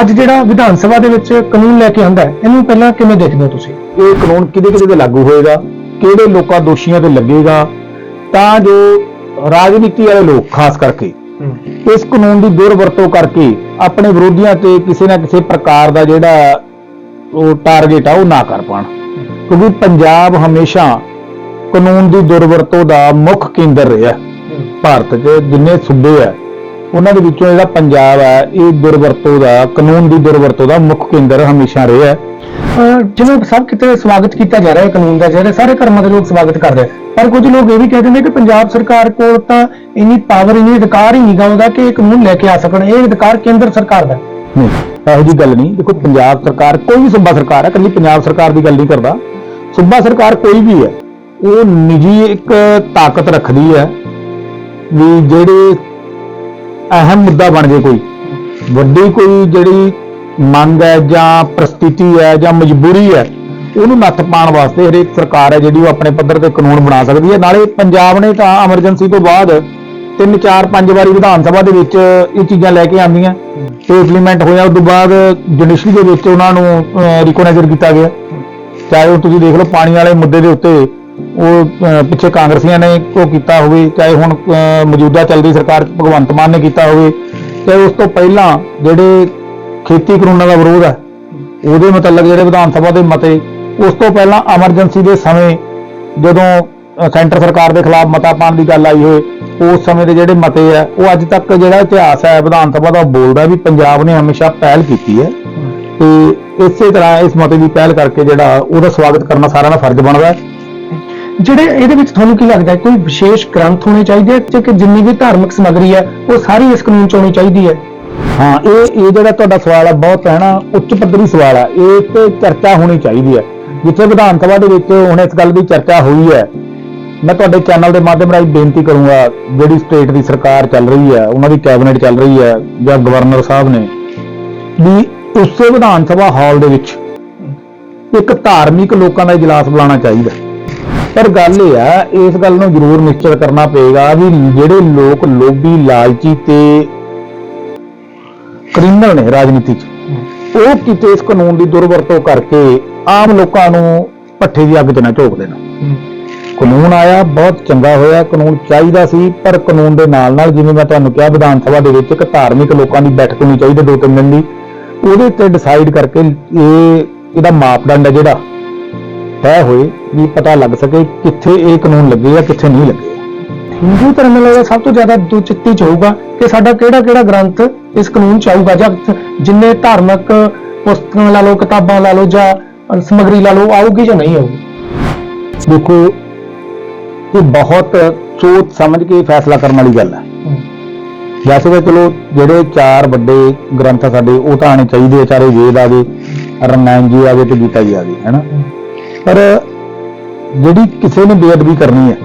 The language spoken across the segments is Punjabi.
ਅੱਜ ਜਿਹੜਾ ਵਿਧਾਨ ਸਭਾ ਦੇ ਵਿੱਚ ਕਾਨੂੰਨ ਲੈ ਕੇ ਆਂਦਾ ਹੈ ਇਹਨੂੰ ਪਹਿਲਾਂ ਕਿਵੇਂ ਦੇਖਦੇ ਹੋ ਤੁਸੀਂ? ਇਹ ਕਾਨੂੰਨ ਕਿਹਦੇ ਕਿਹਦੇ ਤੇ ਲਾਗੂ ਹੋਏਗਾ? ਕਿਹੜੇ ਲੋਕਾਂ ਦੋਸ਼ੀਆਂ ਤੇ ਲੱਗੇਗਾ? ਤਾਂ ਜੋ ਰਾਜਨੀਤੀ ਵਾਲੇ ਲੋਕ ਖਾਸ ਕਰਕੇ ਇਸ ਕਾਨੂੰਨ ਦੀ ਦੁਰਵਰਤੋਂ ਕਰਕੇ ਆਪਣੇ ਵਿਰੋਧੀਆਂ ਤੇ ਕਿਸੇ ਨਾ ਕਿਸੇ ਪ੍ਰਕਾਰ ਦਾ ਜਿਹੜਾ ਉਹ ਟਾਰਗੇਟ ਆ ਉਹ ਨਾ ਕਰ ਪਾਣ। ਕਿਉਂਕਿ ਪੰਜਾਬ ਹਮੇਸ਼ਾ ਕਾਨੂੰਨ ਦੀ ਦੁਰਵਰਤੋਂ ਦਾ ਮੁੱਖ ਕੇਂਦਰ ਰਿਹਾ। ਭਾਰਤ 'ਚ ਜਿੰਨੇ ਸੂਬੇ ਆ ਉਹਨਾਂ ਦੇ ਵਿੱਚੋਂ ਜਿਹੜਾ ਪੰਜਾਬ ਹੈ, ਇਹ ਦੁਰਵਰਤੋਂ ਦਾ, ਕਾਨੂੰਨ ਦੀ ਦੁਰਵਰਤੋਂ ਦਾ ਮੁੱਖ ਕੇਂਦਰ ਹਮੇਸ਼ਾ ਰਿਹਾ ਹੈ। ਜਿਵੇਂ ਸਭ ਕਿਤੇ ਸਵਾਗਤ ਕੀਤਾ ਜਾ ਰਿਹਾ ਹੈ ਕਾਨੂੰਨ ਦਾ, ਜਿਹੜੇ ਸਾਰੇ ਧਰਮਾਂ ਦੇ ਲੋਕ ਸਵਾਗਤ ਕਰਦੇ ਪਰ ਕੁਝ ਲੋਕ ਇਹ ਵੀ ਕਹਿ ਦਿੰਦੇ ਕਿ ਪੰਜਾਬ ਸਰਕਾਰ ਕੋਲ ਤਾਂ ਇੰਨੀ ਪਾਵਰ ਇੰਨੀ ਅਧਿਕਾਰ ਹੀ ਨਹੀਂ ਉਹਦਾ ਕਿ ਇਹ ਕਾਨੂੰਨ ਲੈ ਕੇ ਆ ਸਕਣ। ਇਹ ਅਧਿਕਾਰ ਕੇਂਦਰ ਸਰਕਾਰ ਦਾ ਨਹੀਂ, ਇਹੋ ਜੀ ਗੱਲ ਨਹੀਂ। ਦੇਖੋ, ਪੰਜਾਬ ਸਰਕਾਰ ਕੋਈ ਵੀ ਸੂਬਾ ਸਰਕਾਰ ਹੈ, ਇਕੱਲੀ ਪੰਜਾਬ ਸਰਕਾਰ ਦੀ ਗੱਲ ਨਹੀਂ ਕਰਦਾ। ਸੂਬਾ ਸਰਕਾਰ ਕੋਈ ਵੀ ਹੈ, ਉਹ ਨਿੱਜੀ ਇੱਕ ਤਾਕਤ ਰੱਖਦੀ ਹੈ ਵੀ ਜਿਹੜੇ ਅਹਿਮ ਮੁੱਦਾ ਬਣ ਜੇ ਕੋਈ। ਵੱਡੀ ਕੋਈ ਜਿਹੜੀ ਮੰਗ ਹੈ ਜਾਂ ਪ੍ਰਸਥਿਤੀ ਹੈ ਜਾਂ ਮਜਬੂਰੀ ਹੈ, ਉਹਨੂੰ ਨੱਥ ਪਾਉਣ ਵਾਸਤੇ ਹਰੇਕ ਸਰਕਾਰ ਹੈ ਜਿਹੜੀ ਉਹ ਆਪਣੇ ਪੱਧਰ ਤੇ ਕਾਨੂੰਨ ਬਣਾ ਸਕਦੀ ਹੈ। ਨਾਲੇ ਪੰਜਾਬ ਨੇ ਤਾਂ ਐਮਰਜੈਂਸੀ ਤੋਂ ਬਾਅਦ ਤਿੰਨ, ਚਾਰ, ਪੰਜ ਵਾਰੀ ਵਿਧਾਨ ਸਭਾ ਦੇ ਵਿੱਚ ਇਹ ਚੀਜ਼ਾਂ ਲੈ ਕੇ ਆਂਦੀਆਂ ਤੇ ਇੰਪਲੀਮੈਂਟ ਹੋਇਆ ਉਸ ਤੋਂ ਬਾਅਦ ਜੁਡੀਸ਼ਰੀ ਦੇ ਵਿੱਚ ਉਹਨਾਂ ਨੂੰ ਰਿਕੋਗਨਾਈਜ਼ਰ ਕੀਤਾ ਗਿਆ। ਚਾਹੇ ਉਹ ਤੁਸੀਂ ਦੇਖ ਲਓ, ਪਾਣੀ ਵਾਲੇ ਮੁੱਦੇ ਦੇ ਉੱਤੇ ਉਹ ਪਿੱਛੇ ਕਾਂਗਰਸੀਆਂ ਨੇ ਉਹ ਕੀਤਾ ਹੋਵੇ, ਚਾਹੇ ਹੁਣ ਮੌਜੂਦਾ ਚੱਲਦੀ ਸਰਕਾਰ ਭਗਵੰਤ ਮਾਨ ਨੇ ਕੀਤਾ ਹੋਵੇ ਚਾਹੇ ਉਸ ਤੋਂ ਪਹਿਲਾਂ ਜਿਹੜੇ ਖੇਤੀ ਕਾਨੂੰਨਾਂ ਦਾ ਵਿਰੋਧ ਹੈ, ਉਹਦੇ ਮੁਤਲਕ ਜਿਹੜੇ ਵਿਧਾਨ ਸਭਾ ਦੇ ਮਤੇ, ਉਸ ਤੋਂ ਪਹਿਲਾਂ ਐਮਰਜੈਂਸੀ ਦੇ ਸਮੇਂ ਜਦੋਂ ਸੈਂਟਰ ਸਰਕਾਰ ਦੇ ਖਿਲਾਫ ਮਤਾ ਪਾਉਣ ਦੀ ਗੱਲ ਆਈ ਹੋਏ ਉਸ ਸਮੇਂ ਦੇ ਜਿਹੜੇ ਮਤੇ ਆ ਉਹ ਅੱਜ ਤੱਕ ਜਿਹੜਾ ਇਤਿਹਾਸ ਹੈ, ਵਿਧਾਨ ਸਭਾ ਦਾ ਉਹ ਬੋਲਦਾ ਵੀ ਪੰਜਾਬ ਨੇ ਹਮੇਸ਼ਾ ਪਹਿਲ ਕੀਤੀ ਹੈ, ਤੇ ਇਸੇ ਤਰ੍ਹਾਂ ਇਸ ਮਤੇ ਦੀ ਪਹਿਲ ਕਰਕੇ ਜਿਹੜਾ, ਉਹਦਾ ਸਵਾਗਤ ਕਰਨਾ ਸਾਰਿਆਂ ਦਾ ਫਰਜ਼ ਬਣਦਾ ਹੈ। ਜਿਹੜੇ ਇਹਦੇ ਵਿੱਚ ਤੁਹਾਨੂੰ ਕੀ ਲੱਗਦਾ ਹੈ, ਕੋਈ ਵਿਸ਼ੇਸ਼ ਗ੍ਰੰਥ ਹੋਣੇ ਚਾਹੀਦੇ ਹੈ ਕਿ ਜਿੰਨੀ ਵੀ ਧਾਰਮਿਕ ਸਮੱਗਰੀ ਹੈ, ਉਹ ਸਾਰੀ ਇਸ ਕਾਨੂੰਨ ਚ ਹੋਣੀ ਚਾਹੀਦੀ ਹੈ। ਹਾਂ, ਇਹ ਇਹ ਜਿਹੜਾ ਤੁਹਾਡਾ ਸਵਾਲ ਹੈ, ਬਹੁਤ ਹੈ ਨਾ ਉੱਚ ਪੱਧਰੀ ਸਵਾਲ ਹੈ। ਇਹ ਤੇ ਚਰਚਾ ਹੋਣੀ ਚਾਹੀਦੀ ਹੈ। ਜਿੱਥੇ ਵਿਧਾਨ ਸਭਾ ਦੇ ਵਿੱਚ ਹੁਣ ਇਸ ਗੱਲ ਦੀ ਚਰਚਾ ਹੋਈ ਹੈ, ਮੈਂ ਤੁਹਾਡੇ ਚੈਨਲ ਦੇ ਮਾਧਿਅਮ ਰਾਹੀਂ ਬੇਨਤੀ ਕਰੂੰਗਾ, ਜਿਹੜੀ ਸਟੇਟ ਦੀ ਸਰਕਾਰ ਚੱਲ ਰਹੀ ਹੈ, ਉਹਨਾਂ ਦੀ ਕੈਬਨਿਟ ਚੱਲ ਰਹੀ ਹੈ, ਜਾਂ ਗਵਰਨਰ ਸਾਹਿਬ ਨੇ, ਵੀ ਉਸੇ ਵਿਧਾਨ ਸਭਾ ਹਾਲ ਦੇ ਵਿੱਚ ਇੱਕ ਧਾਰਮਿਕ ਲੋਕਾਂ ਦਾ ਇਜਲਾਸ ਬੁਲਾਉਣਾ ਚਾਹੀਦਾ ਪਰ ਗੱਲ ਇਹ ਆ ਇਸ ਗੱਲ ਨੂੰ ਜ਼ਰੂਰ ਨਿਸ਼ਚਿਤ ਕਰਨਾ ਪਏਗਾ ਵੀ ਜਿਹੜੇ ਲੋਕ ਲੋਭੀ ਲਾਲਚੀ ਤੇ ਕ੍ਰਿਮੀਨਲ ਨੇ ਰਾਜਨੀਤੀ 'ਚ ਉਹ ਕਿਤੇ ਇਸ ਕਾਨੂੰਨ ਦੀ ਦੁਰਵਰਤੋਂ ਕਰਕੇ ਆਮ ਲੋਕਾਂ ਨੂੰ ਪੱਠੇ ਦੀ ਅੱਗ 'ਚ ਨਾ ਝੋਕ ਦੇਣ। ਕਾਨੂੰਨ ਆਇਆ ਬਹੁਤ ਚੰਗਾ ਹੋਇਆ ਕਾਨੂੰਨ ਚਾਹੀਦਾ ਸੀ ਪਰ ਕਾਨੂੰਨ ਦੇ ਨਾਲ ਨਾਲ ਜਿਵੇਂ ਮੈਂ ਤੁਹਾਨੂੰ ਕਿਹਾ ਵਿਧਾਨ ਸਭਾ ਦੇ ਵਿੱਚ ਇੱਕ ਧਾਰਮਿਕ ਲੋਕਾਂ ਦੀ ਬੈਠਕ ਹੋਣੀ ਚਾਹੀਦੀ ਦੋ ਤਿੰਨ ਦਿਨ ਦੀ ਉਹਦੇ ਤੇ ਡਿਸਾਈਡ ਕਰਕੇ ਇਹ ਇਹਦਾ ਮਾਪਦੰਡ ਹੈ ਜਿਹੜਾ ਤੈਅ ਹੋਏ ਵੀ ਪਤਾ ਲੱਗ ਸਕੇ ਕਿੱਥੇ ਇਹ ਕਾਨੂੰਨ ਲੱਗੇ ਜਾਂ ਕਿੱਥੇ ਨਹੀਂ ਲੱਗੇ। ਹਿੰਦੂ ਧਰਮ ਨਾਲ ਸਭ ਤੋਂ ਜ਼ਿਆਦਾ ਦੁਚਿੱਤੀ ਚ ਹੋਊਗਾ ਕਿ ਸਾਡਾ ਕਿਹੜਾ ਕਿਹੜਾ ਗ੍ਰੰਥ ਇਸ ਕਾਨੂੰਨ ਚ ਆਊਗਾ ਜਾਂ ਜਿੰਨੇ ਧਾਰਮਿਕ ਪੁਸਤਕਾਂ ਲਾ ਲਓ ਕਿਤਾਬਾਂ ਲਾ ਲਓ ਜਾਂ ਅ, ਸਮੱਗਰੀ ਲਾ ਲਓ ਆਊਗੀ ਜਾਂ ਨਹੀਂ ਆਊਗੀ। ਦੇਖੋ ਇਹ ਬਹੁਤ ਸੋਚ ਸਮਝ ਕੇ ਫੈਸਲਾ ਕਰਨ ਵਾਲੀ ਗੱਲ ਹੈ। ਵੈਸੇ ਤਾਂ ਚਲੋ ਜਿਹੜੇ ਚਾਰ ਵੱਡੇ ਗ੍ਰੰਥ ਆ ਸਾਡੇ ਉਹ ਤਾਂ ਆਣੇ ਚਾਹੀਦੇ ਆ ਚਾਰੇ ਵੇਦ ਆ ਗਏ ਰਮਾਇਣ ਜੀ ਆ ਗਏ ਤੇ ਗੀਤਾ ਜੀ ਆ ਗਈ ਹੈਨਾ ਪਰ ਜਿਹੜੀ ਕਿਸੇ ਨੇ ਬੇਅਦਬੀ ਕਰਨੀ ਹੈ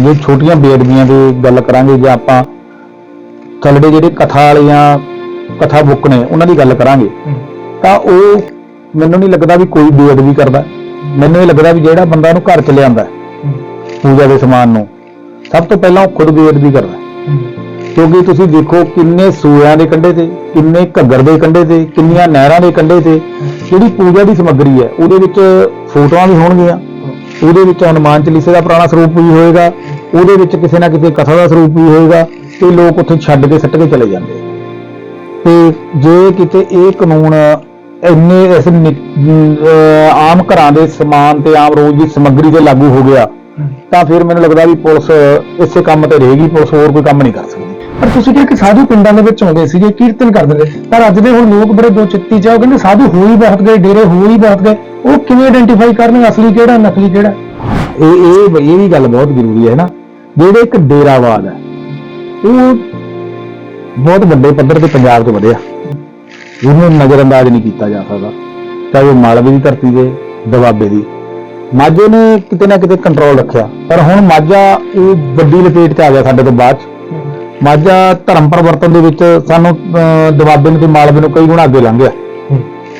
ਜੇ ਛੋਟੀਆਂ ਬੇਅਦਬੀਆਂ ਦੀ ਗੱਲ ਕਰਾਂਗੇ ਜਾਂ ਆਪਾਂ ਥੱਲੜੇ ਜਿਹੜੇ ਕਥਾ ਵਾਲੀਆਂ ਕਥਾ ਬੁੱਕ ਨੇ ਉਹਨਾਂ ਦੀ ਗੱਲ ਕਰਾਂਗੇ ਤਾਂ ਉਹ ਮੈਨੂੰ ਨਹੀਂ ਲੱਗਦਾ ਵੀ ਕੋਈ ਬੇਅਦਬੀ ਕਰਦਾ। ਮੈਨੂੰ ਇਹ ਲੱਗਦਾ ਵੀ ਜਿਹੜਾ ਬੰਦਾ ਉਹਨੂੰ ਘਰ ਚ ਲਿਆਂਦਾ ਪੂਜਾ ਦੇ ਸਮਾਨ ਨੂੰ ਸਭ ਤੋਂ ਪਹਿਲਾਂ ਉਹ ਖੁਦ ਬੇਅਦਬੀ ਕਰਦਾ ਕਿਉਂਕਿ ਤੁਸੀਂ ਦੇਖੋ ਕਿੰਨੇ ਸੂਆਂ ਦੇ ਕੰਢੇ ਤੇ, ਕਿੰਨੇ ਘੱਗਰ ਦੇ ਕੰਢੇ ਤੇ, ਕਿੰਨੀਆਂ ਨਹਿਰਾਂ ਦੇ ਕੰਢੇ ਤੇ। ਜਿਹੜੀ ਪੂਜਾ ਦੀ ਸਮੱਗਰੀ ਹੈ, ਉਹਦੇ ਵਿੱਚ ਫੋਟੋਆਂ ਵੀ ਹੋਣਗੀਆਂ। ਉਹਦੇ ਵਿੱਚ ਹਨੂਮਾਨ ਚਾਲੀਸੇ ਦਾ ਪੁਰਾਣਾ ਸਰੂਪ ਵੀ ਹੋਏਗਾ। ਉਹਦੇ ਵਿੱਚ ਕਿਸੇ ਨਾ ਕਿਸੇ ਕਥਾ ਦਾ ਸਰੂਪ ਵੀ ਹੋਏਗਾ ਤੇ ਲੋਕ ਉੱਥੇ ਛੱਡ ਕੇ ਸੱਟ ਕੇ ਚਲੇ ਜਾਂਦੇ ਤੇ ਜੇ ਕਿਤੇ ਇਹ ਕਾਨੂੰਨ ਇੰਨੇ ਇਸ ਆਮ ਘਰਾਂ ਦੇ ਸਮਾਨ ਤੇ ਆਮ ਰੋਜ਼ ਦੀ ਸਮੱਗਰੀ ਤੇ ਲਾਗੂ ਹੋ ਗਿਆ, ਤਾਂ ਫਿਰ ਮੈਨੂੰ ਲੱਗਦਾ ਵੀ ਪੁਲਿਸ ਇਸੇ ਕੰਮ ਤੇ ਰਹੇਗੀ, ਪੁਲਿਸ ਹੋਰ ਕੋਈ ਕੰਮ ਨਹੀਂ ਕਰ ਸਕਦੀ। ਪਰ ਤੁਸੀਂ ਕਿਹਾ ਕਿ ਸਾਧੂ ਪਿੰਡਾਂ ਦੇ ਵਿੱਚ ਆਉਂਦੇ ਸੀਗੇ, ਕੀਰਤਨ ਕਰਦੇ ਨੇ ਪਰ ਅੱਜ ਦੇ ਹੁਣ ਲੋਕ ਬੜੇ ਦੋ ਚਿੱਤੀ ਚ ਆ, ਉਹ ਕਹਿੰਦੇ ਸਾਧੂ ਹੋ ਹੀ ਬਹੁਤ ਗਏ, ਡੇਰੇ ਹੋ ਹੀ ਬਹੁਤ ਗਏ, ਉਹ ਕਿਵੇਂ ਆਇਡੈਂਟੀਫਾਈ ਕਰਨ ਅਸਲੀ ਕਿਹੜਾ, ਨਕਲੀ ਕਿਹੜਾ? ਇਹ ਇਹ ਇਹ ਵੀ ਗੱਲ ਬਹੁਤ ਜ਼ਰੂਰੀ ਹੈ ਨਾ, ਜਿਹੜੇ ਇੱਕ ਡੇਰਾਵਾਦ ਹੈ, ਉਹ ਬਹੁਤ ਵੱਡੇ ਪੱਧਰ ਤੇ ਪੰਜਾਬ 'ਚ ਵਧਿਆ। ਇਹਨੂੰ ਨਜ਼ਰਅੰਦਾਜ਼ ਨਹੀਂ ਕੀਤਾ ਜਾ ਸਕਦਾ, ਚਾਹੇ ਉਹ ਮਾਲਵੇ ਦੀ ਧਰਤੀ ਦੇ ਦਬਾਬੇ ਦੀ। ਮਾਝੇ ਨੇ ਕਿਤੇ ਨਾ ਕਿਤੇ ਕੰਟਰੋਲ ਰੱਖਿਆ, ਪਰ ਹੁਣ ਮਾਝਾ ਉਹ ਵੱਡੀ ਲਪੇਟ 'ਚ ਆ ਗਿਆ ਸਾਡੇ ਤੋਂ ਬਾਅਦ 'ਚ। ਮਾਝਾ ਧਰਮ ਪਰਿਵਰਤਨ ਦੇ ਵਿੱਚ ਸਾਨੂੰ ਦਬਾਬੇ ਨੂੰ ਤੇ ਮਾਲਵੇ ਨੂੰ ਕਈ ਗੁਣਾ ਅੱਗੇ ਲੰਘ ਗਿਆ।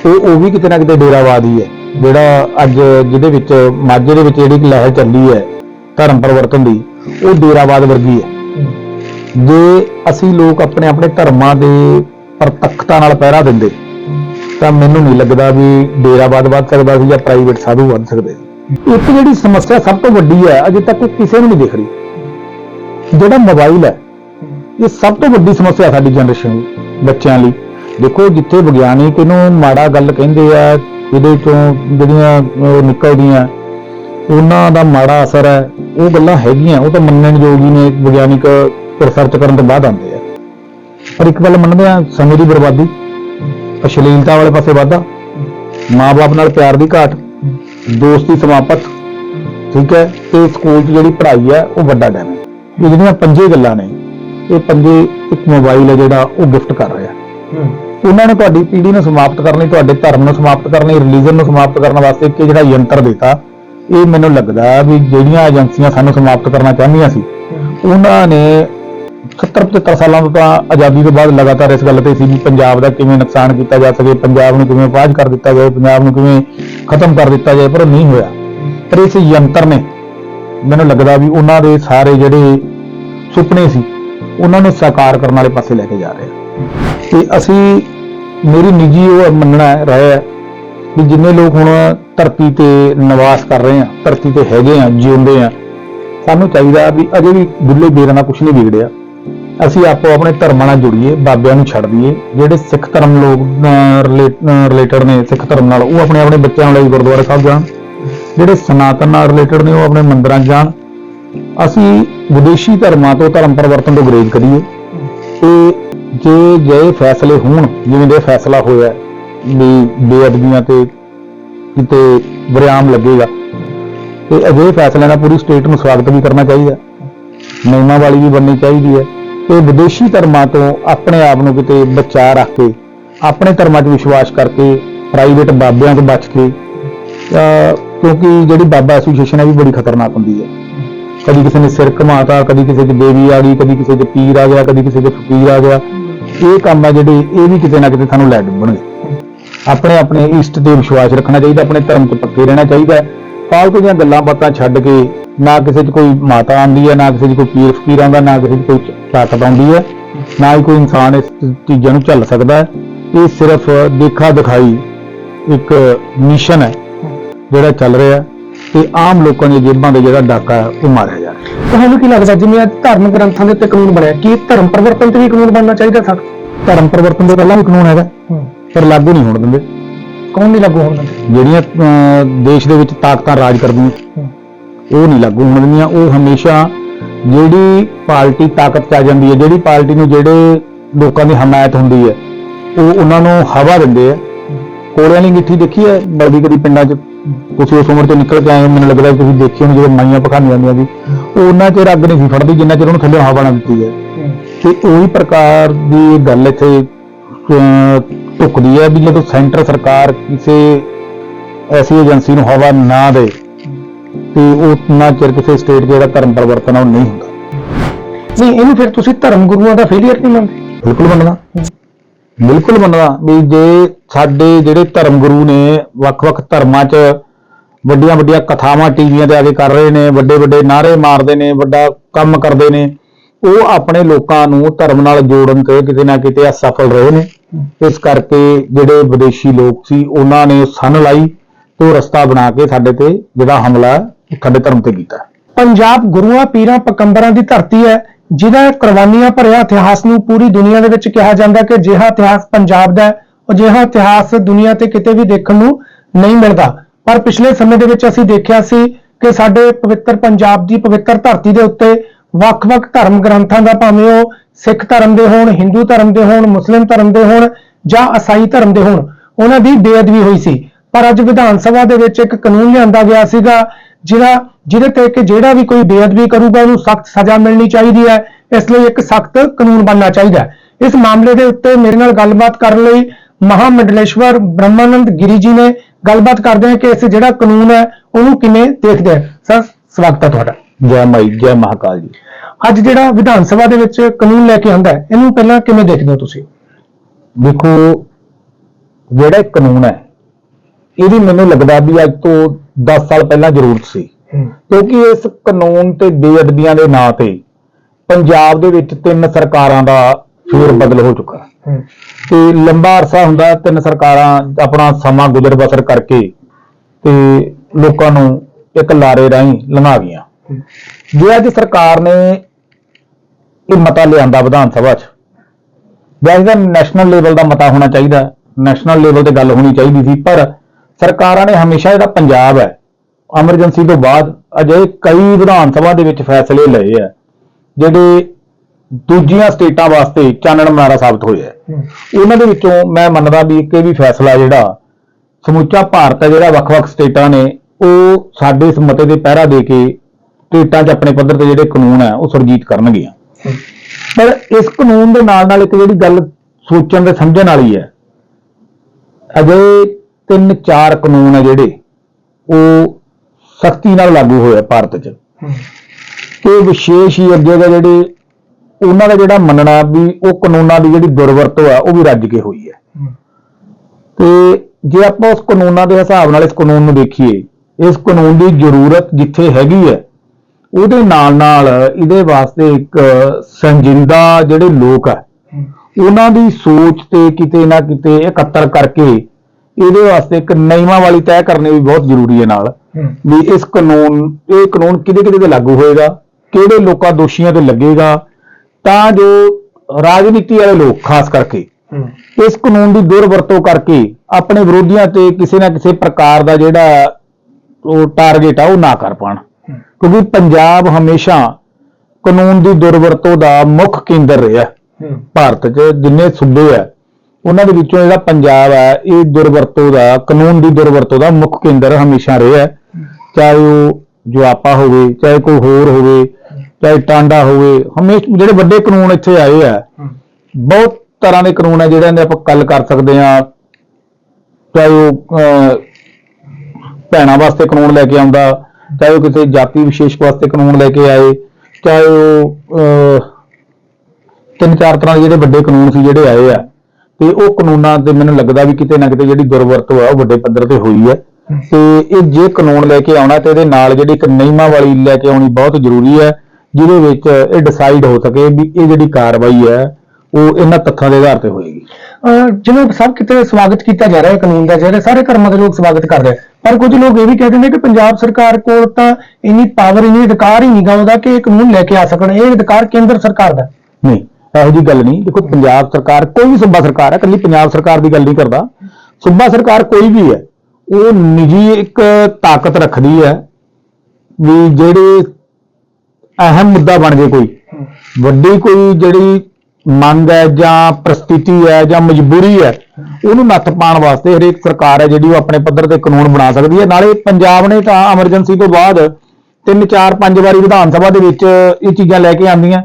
ਉਹ ਵੀ ਕਿਤੇ ਨਾ ਕਿਤੇ ਡੇਰਾਵਾਦ ਹੀ ਹੈ ਜਿਹੜਾ ਅੱਜ ਜਿਹਦੇ ਵਿੱਚ ਮਾਝੇ ਦੇ ਵਿੱਚ ਜਿਹੜੀ ਲਹਿਰ ਚੱਲੀ ਹੈ ਧਰਮ ਪਰਿਵਰਤਨ ਦੀ ਉਹ ਡੇਰਾਵਾਦ ਵਰਗੀ ਹੈ। ਜੇ ਅਸੀਂ ਲੋਕ ਆਪਣੇ ਆਪਣੇ ਧਰਮਾਂ ਦੇ ਪ੍ਰਤੱਖਤਾ ਨਾਲ ਪਹਿਰਾ ਦਿੰਦੇ ਤਾਂ ਮੈਨੂੰ ਨਹੀਂ ਲੱਗਦਾ ਵੀ ਡੇਰਾਬਾਦ ਵੱਧ ਸਕਦਾ ਸੀ ਜਾਂ ਪ੍ਰਾਈਵੇਟ ਸਾਧੂ ਵੱਧ ਸਕਦੇ ਇੱਕ ਜਿਹੜੀ ਸਮੱਸਿਆ ਸਭ ਤੋਂ ਵੱਡੀ ਹੈ ਅਜੇ ਤੱਕ ਕਿਸੇ ਨੂੰ ਨਹੀਂ ਦਿਖ ਰਹੀ। ਜਿਹੜਾ ਮੋਬਾਈਲ ਹੈ ਇਹ ਸਭ ਤੋਂ ਵੱਡੀ ਸਮੱਸਿਆ ਸਾਡੀ ਜਨਰੇਸ਼ਨ ਦੀ, ਬੱਚਿਆਂ ਲਈ। ਦੇਖੋ, ਜਿੱਥੇ ਵਿਗਿਆਨਿਕ ਇਹਨੂੰ ਮਾੜਾ ਗੱਲ ਕਹਿੰਦੇ ਆ, ਇਹਦੇ ਚੋਂ ਜਿਹੜੀਆਂ ਉਹ ਨਿਕਲਦੀਆਂ, ਉਹਨਾਂ ਦਾ ਮਾੜਾ ਅਸਰ ਹੈ। ਉਹ ਗੱਲਾਂ ਹੈਗੀਆਂ, ਉਹ ਤਾਂ ਮੰਨਣਯੋਗ ਹੀ ਨੇ, ਵਿਗਿਆਨਿਕ ਰਿਸਰਚ ਕਰਨ ਤੋਂ ਬਾਅਦ ਆਉਂਦੇ ਆ। ਪਰ ਇੱਕ ਗੱਲ ਮੰਨਦੇ ਆ ਸਮੇਂ ਦੀ ਬਰਬਾਦੀ, ਅਸ਼ਲੀਲਤਾ ਵਾਲੇ ਪਾਸੇ ਵਾਧਾ ਮਾਪੇ ਨਾਲ ਪਿਆਰ ਦੀ ਘਾਟ, ਦੋਸਤੀ ਸਮਾਪਤ, ਠੀਕ ਹੈ, ਤੇ ਸਕੂਲ 'ਚ ਜਿਹੜੀ ਪੜ੍ਹਾਈ ਹੈ, ਉਹ ਵੱਡਾ ਡੈਮੇਜ ਇਹ ਜਿਹੜੀਆਂ ਪੰਜੇ ਗੱਲਾਂ ਨੇ ਇਹ ਪੰਜੇ ਇੱਕ ਮੋਬਾਈਲ ਹੈ ਜਿਹੜਾ ਉਹ ਗਿਫਟ ਕਰ ਰਿਹਾ। ਉਹਨਾਂ ਨੇ ਤੁਹਾਡੀ ਪੀੜ੍ਹੀ ਨੂੰ ਸਮਾਪਤ ਕਰਨ ਲਈ ਤੁਹਾਡੇ ਧਰਮ ਨੂੰ ਸਮਾਪਤ ਕਰਨ ਲਈ ਰਿਲੀਜਨ ਨੂੰ ਸਮਾਪਤ ਕਰਨ ਵਾਸਤੇ ਇੱਕ ਜਿਹੜਾ ਯੰਤਰ ਦਿੱਤਾ। ਇਹ ਮੈਨੂੰ ਲੱਗਦਾ ਵੀ ਜਿਹੜੀਆਂ ਏਜੰਸੀਆਂ ਸਾਨੂੰ ਸਮਾਪਤ ਕਰਨਾ ਚਾਹੁੰਦੀਆਂ ਸੀ ਉਹਨਾਂ ਨੇ 70 75 ਸਾਲਾਂ ਤੋਂ ਤਾਂ ਆਜ਼ਾਦੀ ਤੋਂ ਬਾਅਦ ਲਗਾਤਾਰ ਇਸ ਗੱਲ ਤੇ ਸੀ ਵੀ ਪੰਜਾਬ ਦਾ ਕਿਵੇਂ ਨੁਕਸਾਨ ਕੀਤਾ ਜਾ ਸਕੇ ਪੰਜਾਬ ਨੂੰ ਕਿਵੇਂ ਬਾਝ ਕਰ ਦਿੱਤਾ ਜਾਏ ਪੰਜਾਬ ਨੂੰ ਕਿਵੇਂ ਖਤਮ ਕਰ ਦਿੱਤਾ ਜਾਏ ਪਰ ਨਹੀਂ ਹੋਇਆ। ਪਰ ਇਸ ਯੰਤਰ ਨੇ ਮੈਨੂੰ ਲੱਗਦਾ ਵੀ ਉਹਨਾਂ ਦੇ ਸਾਰੇ ਜਿਹੜੇ ਸੁਪਨੇ ਸੀ ਉਹਨਾਂ ਨੂੰ ਸਾਕਾਰ ਕਰਨ ਵਾਲੇ ਪਾਸੇ ਲੈ ਕੇ ਜਾ ਰਹੇ ਆ। ਤੇ ਅਸੀਂ, ਮੇਰੀ ਨਿੱਜੀ ਉਹ ਮੰਨਣਾ ਹੈ, ਰਾਏ ਹੈ ਵੀ ਜਿੰਨੇ ਲੋਕ ਹੁਣ ਧਰਤੀ ਤੇ ਨਿਵਾਸ ਕਰ ਰਹੇ ਆ, ਧਰਤੀ ਤੇ ਹੈਗੇ ਆ, ਜਿਉਂਦੇ ਆ, ਸਾਨੂੰ ਚਾਹੀਦਾ ਵੀ ਅਜੇ ਵੀ ਗੁੱਲੇ ਬੇਰਾਂ ਦਾ ਕੁਝ ਨਹੀਂ ਵਿਗੜਿਆ। ਅਸੀਂ ਆਪੋ ਆਪਣੇ ਧਰਮਾਂ ਨਾਲ ਜੁੜੀਏ, ਬਾਬਿਆਂ ਨੂੰ ਛੱਡ ਦਈਏ, ਜਿਹੜੇ ਸਿੱਖ ਧਰਮ ਲੋਕ ਰਿਲੇਟਡ ਨੇ ਸਿੱਖ ਧਰਮ ਨਾਲ, ਉਹ ਆਪਣੇ ਆਪਣੇ ਬੱਚਿਆਂ ਲਈ ਗੁਰਦੁਆਰਾ ਸਾਹਿਬ ਜਾਣ। ਜਿਹੜੇ ਸਨਾਤਨ ਨਾਲ ਰਿਲੇਟਡ ਨੇ, ਉਹ ਆਪਣੇ ਮੰਦਰਾਂ 'ਚ ਜਾਣ। ਅਸੀਂ ਵਿਦੇਸ਼ੀ ਧਰਮਾਂ ਤੋਂ ਧਰਮ ਪਰਿਵਰਤਨ ਤੋਂ ਗਰੇਜ ਕਰੀਏ। ਤੇ ਜੇ ਜੇ ਫੈਸਲੇ ਹੋਣ, ਜਿਵੇਂ ਦੇ ਫੈਸਲਾ ਹੋਇਆ ਵੀ ਬੇਅਦਬੀਆਂ ਤੇ ਕਿਤੇ ਵਿਰਾਮ ਲੱਗੇਗਾ, ਤੇ ਅਜਿਹੇ ਫੈਸਲਿਆਂ ਦਾ ਪੂਰੀ ਸਟੇਟ ਨੂੰ ਸਵਾਗਤ ਵੀ ਕਰਨਾ ਚਾਹੀਦਾ। ਨਿਯਮਾਂ ਵਾਲੀ ਵੀ ਬਣਨੀ ਚਾਹੀਦੀ ਹੈ। ਤੇ ਵਿਦੇਸ਼ੀ ਧਰਮਾਂ ਤੋਂ ਆਪਣੇ ਆਪ ਨੂੰ ਕਿਤੇ ਬਚਾ ਰੱਖ ਕੇ, ਆਪਣੇ ਧਰਮਾਂ 'ਚ ਵਿਸ਼ਵਾਸ ਕਰਕੇ ਪ੍ਰਾਈਵੇਟ ਬਾਬਿਆਂ ਤੋਂ ਬਚ ਕੇ ਕਿਉਂਕਿ ਜਿਹੜੀ ਬਾਬਾ ਐਸੋਸੀਏਸ਼ਨ ਹੈ ਵੀ ਬੜੀ ਖਤਰਨਾਕ ਹੁੰਦੀ ਹੈ। ਕਦੀ ਕਿਸੇ ਨੇ ਸਿਰ ਘਮਾਤਾ, ਕਦੀ ਕਿਸੇ 'ਚ ਦੇਵੀ ਆ ਗਈ ਕਦੀ ਕਿਸੇ 'ਚ ਪੀਰ ਆ ਗਿਆ, ਕਦੀ ਕਿਸੇ ਦੇ ਫਕੀਰ ਆ ਗਿਆ। ਇਹ ਕੰਮ ਆ ਜਿਹੜੇ ਇਹ ਵੀ ਕਿਤੇ ਨਾ ਕਿਤੇ ਸਾਨੂੰ ਲੈ ਡੁੱਬਣਗੇ ਆਪਣੇ ਆਪਣੇ ਇਸ਼ਟ ਤੇ ਵਿਸ਼ਵਾਸ ਰੱਖਣਾ ਚਾਹੀਦਾ, ਆਪਣੇ ਧਰਮ 'ਚ ਪੱਕੇ ਰਹਿਣਾ ਚਾਹੀਦਾ। ਹੈ। ਫਾਲਤੂ ਦੀਆਂ ਗੱਲਾਂ ਬਾਤਾਂ ਛੱਡ ਕੇ ਨਾ ਕਿਸੇ 'ਚ ਕੋਈ ਮਾਤਾ ਆਉਂਦੀ ਹੈ, ਨਾ ਕਿਸੇ 'ਚ ਕੋਈ ਪੀਰ ਫਕੀਰ ਆਉਂਦਾ, ਨਾ ਕਿਸੇ 'ਚ ਕੋਈ ਤਾਕਤ ਆਉਂਦੀ ਹੈ। ਨਾ ਹੀ ਕੋਈ ਇਨਸਾਨ ਇਸ ਚੀਜ਼ਾਂ ਨੂੰ ਝੱਲ ਸਕਦਾ ਹੈ। ਇਹ ਸਿਰਫ ਦੇਖਾ ਦਿਖਾਈ ਇੱਕ ਮਿਸ਼ਨ ਹੈ, ਜਿਹੜਾ ਚੱਲ ਰਿਹਾ। ਹੈ ਤੇ ਆਮ ਲੋਕਾਂ ਦੀਆਂ ਜੇਬਾਂ ਦੇ ਜਿਹੜਾ ਡਾਕਾ ਹੈ ਉਹ ਮਾਰਿਆ ਜਾ ਰਿਹਾ। ਤੁਹਾਨੂੰ ਕੀ ਲੱਗਦਾ ਜਿਵੇਂ ਅੱਜ ਧਰਮ ਗ੍ਰੰਥਾਂ ਦੇ ਉੱਤੇ ਕਾਨੂੰਨ ਬਣਿਆ ਕੀ ਧਰਮ ਪਰਿਵਰਤਨ ਤੇ ਵੀ ਕਾਨੂੰਨ ਬਣਨਾ ਚਾਹੀਦਾ ਸਖਤ ਧਰਮ ਪਰਿਵਰਤਨ ਤੋਂ ਪਹਿਲਾਂ ਵੀ ਕਾਨੂੰਨ ਹੈਗਾ। ਪਰ ਲਾਗੂ ਨਹੀਂ ਹੋਣ ਦਿੰਦੇ। ਕੌਣ ਨਹੀਂ ਲਾਗੂ ਹੋਣ ਦਿੰਦੇ? ਜਿਹੜੀਆਂ ਅਹ, ਦੇਸ਼ ਦੇ ਵਿੱਚ ਤਾਕਤਾਂ ਰਾਜ ਕਰਦੀਆਂ ਉਹ ਨਹੀਂ ਲਾਗੂ ਹੋਣ ਦਿੰਦੀਆਂ। ਉਹ ਹਮੇਸ਼ਾ ਜਿਹੜੀ ਪਾਰਟੀ ਤਾਕਤ 'ਚ ਆ ਜਾਂਦੀ ਹੈ ਜਿਹੜੀ ਪਾਰਟੀ ਨੂੰ ਜਿਹੜੇ ਲੋਕਾਂ ਦੀ ਹਮਾਇਤ ਹੁੰਦੀ ਹੈ ਉਹ ਉਹਨਾਂ ਨੂੰ ਹਵਾ ਦਿੰਦੇ ਆ। ਕੋਲਿਆਂ ਦੀ ਗਿੱਠੀ ਦੇਖੀ ਹੈ? ਬਲਦੀ ਕਦੀ ਪਿੰਡਾਂ 'ਚ? ਤੁਸੀਂ ਉਸ ਉਮਰ 'ਚੋਂ ਨਿਕਲ ਕੇ ਆਏ ਹੋ, ਮੈਨੂੰ ਲੱਗਦਾ ਤੁਸੀਂ ਦੇਖੀ ਹੋਣੀ ਜਦੋਂ ਮਾਈਆਂ ਪਖਾਨੀਆਂ ਜਾਂਦੀਆਂ ਸੀ। ਉਹ ਉਹਨਾਂ ਚਿਰ ਅੱਗ ਨਹੀਂ ਸੀ ਫੜਦੀ ਜਿੰਨਾ ਚਿਰ ਉਹਨੂੰ ਥੱਲੇ ਹਵਾ ਨਾ ਦਿੱਤੀ ਹੈ। ਤੇ ਉਹੀ ਪ੍ਰਕਾਰ ਦੀ ਗੱਲ ਇੱਥੇ ਢੁਕਦੀ ਹੈ ਵੀ ਜਦੋਂ ਸੈਂਟਰ ਸਰਕਾਰ ਕਿਸੇ ਐਸੀ ਏਜੰਸੀ ਨੂੰ ਹਵਾ ਨਾ ਦੇ ਤੇ ਉਹ ਨਾ ਚਿਰ ਕਿਸੇ ਸਟੇਟ ਜਿਹੜਾ ਧਰਮ ਪਰਿਵਰਤਨ ਉਹ ਨਹੀਂ ਹੁੰਦਾ। ਨਹੀਂ ਇਹਨੂੰ ਫਿਰ ਤੁਸੀਂ ਧਰਮ ਗੁਰੂਆਂ ਦਾ ਫੇਲਿਅਰ ਨਹੀਂ ਮੰਨਦੇ? ਬਿਲਕੁਲ ਮੰਨਦਾ। ਬਿਲਕੁਲ ਮੰਨਦਾ ਵੀ ਜੇ ਸਾਡੇ ਜਿਹੜੇ ਧਰਮ ਗੁਰੂ ਨੇ ਵੱਖ-ਵੱਖ ਧਰਮਾਂ 'ਚ ਵੱਡੀਆਂ ਵੱਡੀਆਂ ਕਥਾਵਾਂ ਟੀਵੀਆਂ ਤੇ ਆ ਕੇ ਕਰ ਰਹੇ ਨੇ ਵੱਡੇ ਵੱਡੇ ਨਾਅਰੇ ਮਾਰਦੇ ਨੇ, ਵੱਡਾ ਕੰਮ ਕਰਦੇ ਨੇ, ਉਹ ਆਪਣੇ ਲੋਕਾਂ ਨੂੰ ਧਰਮ ਨਾਲ ਜੋੜਨ ਤੇ ਕਿਤੇ ਨਾ ਕਿਤੇ ਅਸਫਲ ਰਹੇ ਨੇ। ਇਸ ਕਰਕੇ ਜਿਹੜੇ ਵਿਦੇਸ਼ੀ ਲੋਕ ਸੀ, ਉਹਨਾਂ ਨੇ ਸਨ ਲਾਈ ਤੇ ਉਹ ਰਸਤਾ ਬਣਾ ਕੇ ਸਾਡੇ ਤੇ ਜਿਹੜਾ ਹਮਲਾ ਸਾਡੇ ਧਰਮ ਤੇ ਕੀਤਾ ਪੰਜਾਬ ਗੁਰੂਆਂ, ਪੀਰਾਂ ਪਕੰਬਰਾਂ ਦੀ ਧਰਤੀ ਹੈ। ਜਿਹਦਾ ਕੁਰਬਾਨੀਆਂ ਭਰਿਆ ਇਤਿਹਾਸ ਨੂੰ ਪੂਰੀ ਦੁਨੀਆ ਦੇ ਵਿੱਚ ਕਿਹਾ ਜਾਂਦਾ ਕਿ ਅਜਿਹਾ ਇਤਿਹਾਸ ਪੰਜਾਬ ਦਾ ਹੈ, ਅਜਿਹਾ ਇਤਿਹਾਸ ਦੁਨੀਆ ਤੇ ਕਿਤੇ ਵੀ ਦੇਖਣ ਨੂੰ ਨਹੀਂ ਮਿਲਦਾ। ਪਰ ਪਿਛਲੇ ਸਮੇਂ ਦੇ ਵਿੱਚ ਅਸੀਂ ਦੇਖਿਆ ਸੀ ਕਿ ਸਾਡੇ ਪਵਿੱਤਰ ਪੰਜਾਬ ਦੀ ਪਵਿੱਤਰ ਧਰਤੀ ਦੇ ਉੱਤੇ ਵੱਖ-ਵੱਖ ਧਰਮ ਗ੍ਰੰਥਾਂ ਦਾ ਭਾਵੇਂ ਉਹ ਸਿੱਖ ਧਰਮ ਦੇ ਹੋਣ, ਹਿੰਦੂ ਧਰਮ ਦੇ ਹੋਣ, ਮੁਸਲਿਮ ਧਰਮ ਦੇ ਹੋਣ ਜਾਂ ਈਸਾਈ ਧਰਮ ਦੇ ਹੋਣ, ਉਹਨਾਂ ਦੀ ਬੇਅਦਬੀ ਹੋਈ ਸੀ। ਪਰ ਅੱਜ ਵਿਧਾਨ ਸਭਾ ਦੇ ਵਿੱਚ ਇੱਕ ਕਾਨੂੰਨ ਲਿਆਂਦਾ ਗਿਆ ਸੀਗਾ ਜਿਹੜਾ ਜਿਹਦੇ ਤੇ ਕਿ ਜਿਹੜਾ ਵੀ ਕੋਈ ਬੇਅਦਬੀ ਕਰੂਗਾ ਉਹਨੂੰ ਸਖਤ ਸਜ਼ਾ ਮਿਲਣੀ ਚਾਹੀਦੀ ਹੈ। ਇਸ ਲਈ ਇੱਕ ਸਖਤ ਕਾਨੂੰਨ ਬਣਨਾ ਚਾਹੀਦਾ ਹੈ। ਇਸ ਮਾਮਲੇ ਦੇ ਉੱਤੇ ਮੇਰੇ ਨਾਲ ਗੱਲਬਾਤ ਕਰਨ ਲਈ ਮਹਾਮੰਡਲੇਸ਼ਵਰ ਬ੍ਰਹਮਾਨੰਦ ਗਿਰੀ ਜੀ ਨੇ ਗੱਲਬਾਤ ਕਰਦੇ ਹਾਂ ਕਿ ਇਸ ਜਿਹੜਾ ਕਾਨੂੰਨ ਹੈ ਉਹਨੂੰ ਕਿਵੇਂ ਦੇਖਦੇ ਹਨ ਸਰ ਸਵਾਗਤ ਹੈ ਤੁਹਾਡਾ। ਜੈ ਮਾਈ ਜੈ ਮਹਾਕਾਲ ਜੀ। ਅੱਜ ਜਿਹੜਾ ਵਿਧਾਨ ਸਭਾ ਦੇ ਵਿੱਚ ਕਾਨੂੰਨ ਲੈ ਕੇ ਆਂਦਾ ਹੈ ਇਹਨੂੰ ਪਹਿਲਾਂ ਕਿਵੇਂ ਦੇਖਦੇ ਹੋ ਤੁਸੀਂ? ਦੇਖੋ ਜਿਹੜਾ ਕਾਨੂੰਨ ਹੈ ਇਹਦੀ ਮੈਨੂੰ ਲੱਗਦਾ ਵੀ ਅੱਜ ਤੋਂ 10 ਸਾਲ ਪਹਿਲਾਂ ਜ਼ਰੂਰਤ ਸੀ। ਕਿਉਂਕਿ ਇਸ ਕਾਨੂੰਨ ਤੇ ਬੇਅਦਬੀਆਂ ਦੇ ਨਾਂ ਤੇ ਪੰਜਾਬ ਦੇ ਵਿੱਚ ਤਿੰਨ ਸਰਕਾਰਾਂ ਦਾ ਫੇਰ ਬਦਲ ਹੋ ਚੁੱਕਾ। ਤੇ ਲੰਬਾ ਅਰਸਾ ਹੁੰਦਾ ਤਿੰਨ ਸਰਕਾਰਾਂ ਆਪਣਾ ਸਮਾਂ ਗੁਜ਼ਰ ਬਸਰ ਕਰਕੇ ਤੇ ਲੋਕਾਂ ਨੂੰ ਇੱਕ ਲਾਰੇ ਰਾਹੀਂ ਲੰਘਾ ਗਈਆਂ। ਜੇ ਅੱਜ ਸਰਕਾਰ ਨੇ ਇਹ ਮਤਾ ਲਿਆਂਦਾ ਵਿਧਾਨ ਸਭਾ 'ਚ ਵੈਸੇ ਤਾਂ ਨੈਸ਼ਨਲ ਲੈਵਲ ਦਾ ਮਤਾ ਹੋਣਾ ਚਾਹੀਦਾ ਨੈਸ਼ਨਲ ਲੈਵਲ ਤੇ ਗੱਲ ਹੋਣੀ ਚਾਹੀਦੀ ਸੀ ਪਰ ਸਰਕਾਰਾਂ ਨੇ ਹਮੇਸ਼ਾ ਜਿਹੜਾ ਪੰਜਾਬ ਹੈ ਐਮਰਜੈਂਸੀ ਤੋਂ ਬਾਅਦ ਅਜੇ ਕਈ ਵਿਧਾਨ ਸਭਾ ਦੇ ਵਿੱਚ ਫੈਸਲੇ ਲਏ ਆ ਜਿਹੜੇ ਦੂਜੀਆਂ ਸਟੇਟਾਂ ਵਾਸਤੇ ਚਾਨਣ ਮਾਰਾ ਸਾਬਤ ਹੋਏ ਆ। ਉਹਨਾਂ ਦੇ ਵਿੱਚੋਂ ਮੈਂ ਮੰਨਦਾ ਵੀ ਇੱਕ ਇਹ ਵੀ ਫੈਸਲਾ ਜਿਹੜਾ ਸਮੁੱਚਾ ਭਾਰਤ ਹੈ ਜਿਹੜਾ ਵੱਖ-ਵੱਖ ਸਟੇਟਾਂ ਨੇ ਉਹ ਸਾਡੇ ਇਸ ਮਤੇ ਦੇ ਪਹਿਰਾ ਦੇ ਕੇ ਸਟੇਟਾਂ 'ਚ ਆਪਣੇ ਪੱਧਰ ਤੇ ਜਿਹੜੇ ਕਾਨੂੰਨ ਹੈ ਉਹ ਸੁਰਜੀਤ ਕਰਨਗੀਆਂ। ਪਰ ਇਸ ਕਾਨੂੰਨ ਦੇ ਨਾਲ ਨਾਲ ਇੱਕ ਜਿਹੜੀ ਗੱਲ ਸੋਚਣ ਤੇ ਸਮਝਣ ਵਾਲੀ ਹੈ ਅਜੇ ਤਿੰਨ ਚਾਰ ਕਾਨੂੰਨ ਹੈ ਜਿਹੜੇ ਉਹ ਸਖਤੀ ਨਾਲ ਲਾਗੂ ਹੋਏ ਆ ਭਾਰਤ 'ਚ। ਤੇ ਵਿਸ਼ੇਸ਼ ਹੀ ਅੱਗੇ ਦਾ ਜਿਹੜੇ ਉਹਨਾਂ ਦਾ ਜਿਹੜਾ ਮੰਨਣਾ ਵੀ ਉਹ ਕਾਨੂੰਨਾਂ ਦੀ ਜਿਹੜੀ ਦੁਰਵਰਤੋਂ ਆ ਉਹ ਵੀ ਰੱਜ ਕੇ ਹੋਈ ਹੈ। ਤੇ ਜੇ ਆਪਾਂ ਉਸ ਕਾਨੂੰਨਾਂ ਦੇ ਹਿਸਾਬ ਨਾਲ ਇਸ ਕਾਨੂੰਨ ਨੂੰ ਦੇਖੀਏ ਇਸ ਕਾਨੂੰਨ ਦੀ ਜ਼ਰੂਰਤ ਜਿੱਥੇ ਹੈਗੀ ਹੈ ਉਹਦੇ ਨਾਲ ਨਾਲ ਇਹਦੇ ਵਾਸਤੇ ਇੱਕ ਸੰਜੀਦਾ ਜਿਹੜੇ ਲੋਕ ਆ ਉਹਨਾਂ ਦੀ ਸੋਚ ਤੇ ਕਿਤੇ ਨਾ ਕਿਤੇ ਇਕੱਤਰ ਕਰਕੇ ਇਹਦੇ ਵਾਸਤੇ ਇੱਕ ਨਿਯਮਾਂ ਵਾਲੀ ਤੈਅ ਕਰਨੀ ਵੀ ਬਹੁਤ ਜ਼ਰੂਰੀ ਹੈ ਨਾਲ। ਵੀ ਇਸ ਕਾਨੂੰਨ ਇਹ ਕਾਨੂੰਨ ਕਿਹਦੇ ਕਿਹਦੇ ਤੇ ਲਾਗੂ ਹੋਏਗਾ? ਕਿਹੜੇ ਲੋਕਾਂ ਦੋਸ਼ੀਆਂ ਤੇ ਲੱਗੇਗਾ? ਤਾਂ ਜੋ ਰਾਜਨੀਤੀ ਵਾਲੇ ਲੋਕ ਖਾਸ ਕਰਕੇ ਇਸ ਕਾਨੂੰਨ ਦੀ ਦੁਰਵਰਤੋਂ ਕਰਕੇ ਆਪਣੇ ਵਿਰੋਧੀਆਂ ਤੇ ਕਿਸੇ ਨਾ ਕਿਸੇ ਪ੍ਰਕਾਰ ਦਾ ਜਿਹੜਾ ਉਹ ਟਾਰਗੇਟ ਆ ਉਹ ਨਾ ਕਰ ਪਾਣ। ਕਿਉਂਕਿ ਪੰਜਾਬ ਹਮੇਸ਼ਾ ਕਾਨੂੰਨ ਦੀ ਦੁਰਵਰਤੋਂ ਦਾ ਮੁੱਖ ਕੇਂਦਰ ਰਿਹਾ ਭਾਰਤ 'ਚ ਜਿੰਨੇ ਸੂਬੇ ਆ ਉਹਨਾਂ ਦੇ ਵਿੱਚੋਂ ਜਿਹੜਾ ਪੰਜਾਬ ਹੈ ਇਹ ਦੁਰਵਰਤੋਂ ਦਾ ਕਾਨੂੰਨ ਦੀ ਦੁਰਵਰਤੋਂ ਦਾ ਮੁੱਖ ਕੇਂਦਰ ਹਮੇਸ਼ਾ ਰਿਹਾ ਹੈ। ਚਾਹੇ ਉਹ ਜਵਾਪਾ ਹੋਵੇ ਚਾਹੇ ਕੋਈ ਹੋਰ ਹੋਵੇ ਚਾਹੇ ਟਾਂਡਾ ਹੋਵੇ ਹਮੇਸ਼ਾ ਜਿਹੜੇ ਵੱਡੇ ਕਾਨੂੰਨ ਇੱਥੇ ਆਏ ਆ ਬਹੁਤ ਤਰ੍ਹਾਂ ਦੇ ਕਾਨੂੰਨ ਆ ਜਿਹੜਿਆਂ ਦੇ ਆਪਾਂ ਗੱਲ ਕਰ ਸਕਦੇ ਆ ਚਾਹੇ ਉਹ ਭੈਣਾਂ ਵਾਸਤੇ ਕਾਨੂੰਨ ਲੈ ਕੇ ਆਉਂਦਾ ਚਾਹੇ ਉਹ ਕਿਸੇ ਜਾਤੀ ਵਿਸ਼ੇਸ਼ ਵਾਸਤੇ ਕਾਨੂੰਨ ਲੈ ਕੇ ਆਏ ਚਾਹੇ ਉਹ ਤਿੰਨ ਚਾਰ ਤਰ੍ਹਾਂ ਦੇ ਜਿਹੜੇ ਵੱਡੇ ਕਾਨੂੰਨ ਸੀ ਜਿਹੜੇ ਆਏ ਆ ਤੇ ਉਹ ਕਾਨੂੰਨਾਂ ਤੇ ਮੈਨੂੰ ਲੱਗਦਾ ਵੀ ਕਿਤੇ ਨਾ ਕਿਤੇ ਜਿਹੜੀ ਦੁਰਵਰਤੋਂ ਆ ਉਹ ਵੱਡੇ ਪੱਧਰ ਤੇ ਹੋਈ ਹੈ ਤੇ ਇਹ ਜੇ ਕਾਨੂੰਨ ਲੈ ਕੇ ਆਉਣਾ ਤੇ ਇਹਦੇ ਨਾਲ ਜਿਹੜੀ ਇੱਕ ਨਿਯਮਾਂ ਵਾਲੀ ਲੈ ਕੇ ਆਉਣੀ ਬਹੁਤ ਜ਼ਰੂਰੀ ਹੈ ਜਿਹਦੇ ਵਿੱਚ ਇਹ ਡਿਸਾਈਡ ਹੋ ਸਕੇ ਵੀ ਇਹ ਜਿਹੜੀ ਕਾਰਵਾਈ ਹੈ ਉਹ ਇਹਨਾਂ ਤੱਥਾਂ ਦੇ ਆਧਾਰ ਤੇ ਹੋਏਗੀ। ਜਿਵੇਂ ਸਭ ਕਿਤੇ ਸਵਾਗਤ ਕੀਤਾ ਜਾ ਰਿਹਾ ਹੈ ਕਾਨੂੰਨ ਦਾ ਜਿਹੜੇ ਸਾਰੇ ਧਰਮਾਂ ਦੇ ਲੋਕ ਸਵਾਗਤ ਕਰਦੇ ਆ ਪਰ ਕੁਝ ਲੋਕ ਇਹ ਵੀ ਕਹਿੰਦੇ ਨੇ ਕਿ ਪੰਜਾਬ ਸਰਕਾਰ ਕੋਲ ਤਾਂ ਇੰਨੀ ਪਾਵਰ ਇੰਨੀ ਅਧਿਕਾਰ ਹੀ ਨਹੀਂ ਗਾ ਉਹਦਾ ਕਿ ਇਹ ਕਾਨੂੰਨ ਲੈ ਕੇ ਆ ਸਕਣ। ਇਹ ਅਧਿਕਾਰ ਕੇਂਦਰ ਸਰਕਾਰ ਦਾ। ਨਹੀਂ ਇਹੋ ਜੀ ਗੱਲ ਨਹੀਂ। ਦੇਖੋ ਪੰਜਾਬ ਸਰਕਾਰ ਕੋਈ ਵੀ ਸੂਬਾ ਸਰਕਾਰ ਹੈ ਇਕੱਲੀ ਪੰਜਾਬ ਸਰਕਾਰ ਦੀ ਗੱਲ ਨਹੀਂ ਕਰਦਾ। ਸੂਬਾ ਸਰਕਾਰ ਕੋਈ ਵੀ ਹੈ ਉਹ ਨਿੱਜੀ ਇੱਕ ਤਾਕਤ ਰੱਖਦੀ ਹੈ ਵੀ ਜਿਹੜੇ ਅਹਿਮ ਮੁੱਦਾ ਬਣ ਜੇ ਕੋਈ। ਵੱਡੀ ਕੋਈ ਜਿਹੜੀ ਮੰਗ ਹੈ ਜਾਂ ਪ੍ਰਸਥਿਤੀ ਹੈ ਜਾਂ ਮਜਬੂਰੀ ਹੈ, ਉਹਨੂੰ ਨੱਥ ਪਾਉਣ ਵਾਸਤੇ ਹਰੇਕ ਸਰਕਾਰ ਹੈ ਜਿਹੜੀ ਉਹ ਆਪਣੇ ਪੱਧਰ ਤੇ ਕਾਨੂੰਨ ਬਣਾ ਸਕਦੀ ਹੈ। ਨਾਲੇ ਪੰਜਾਬ ਨੇ ਤਾਂ ਐਮਰਜੈਂਸੀ ਤੋਂ ਬਾਅਦ ਤਿੰਨ, ਚਾਰ, ਪੰਜ ਵਾਰੀ ਵਿਧਾਨ ਸਭਾ ਦੇ ਵਿੱਚ ਇਹ ਚੀਜ਼ਾਂ ਲੈ ਕੇ ਆਂਦੀਆਂ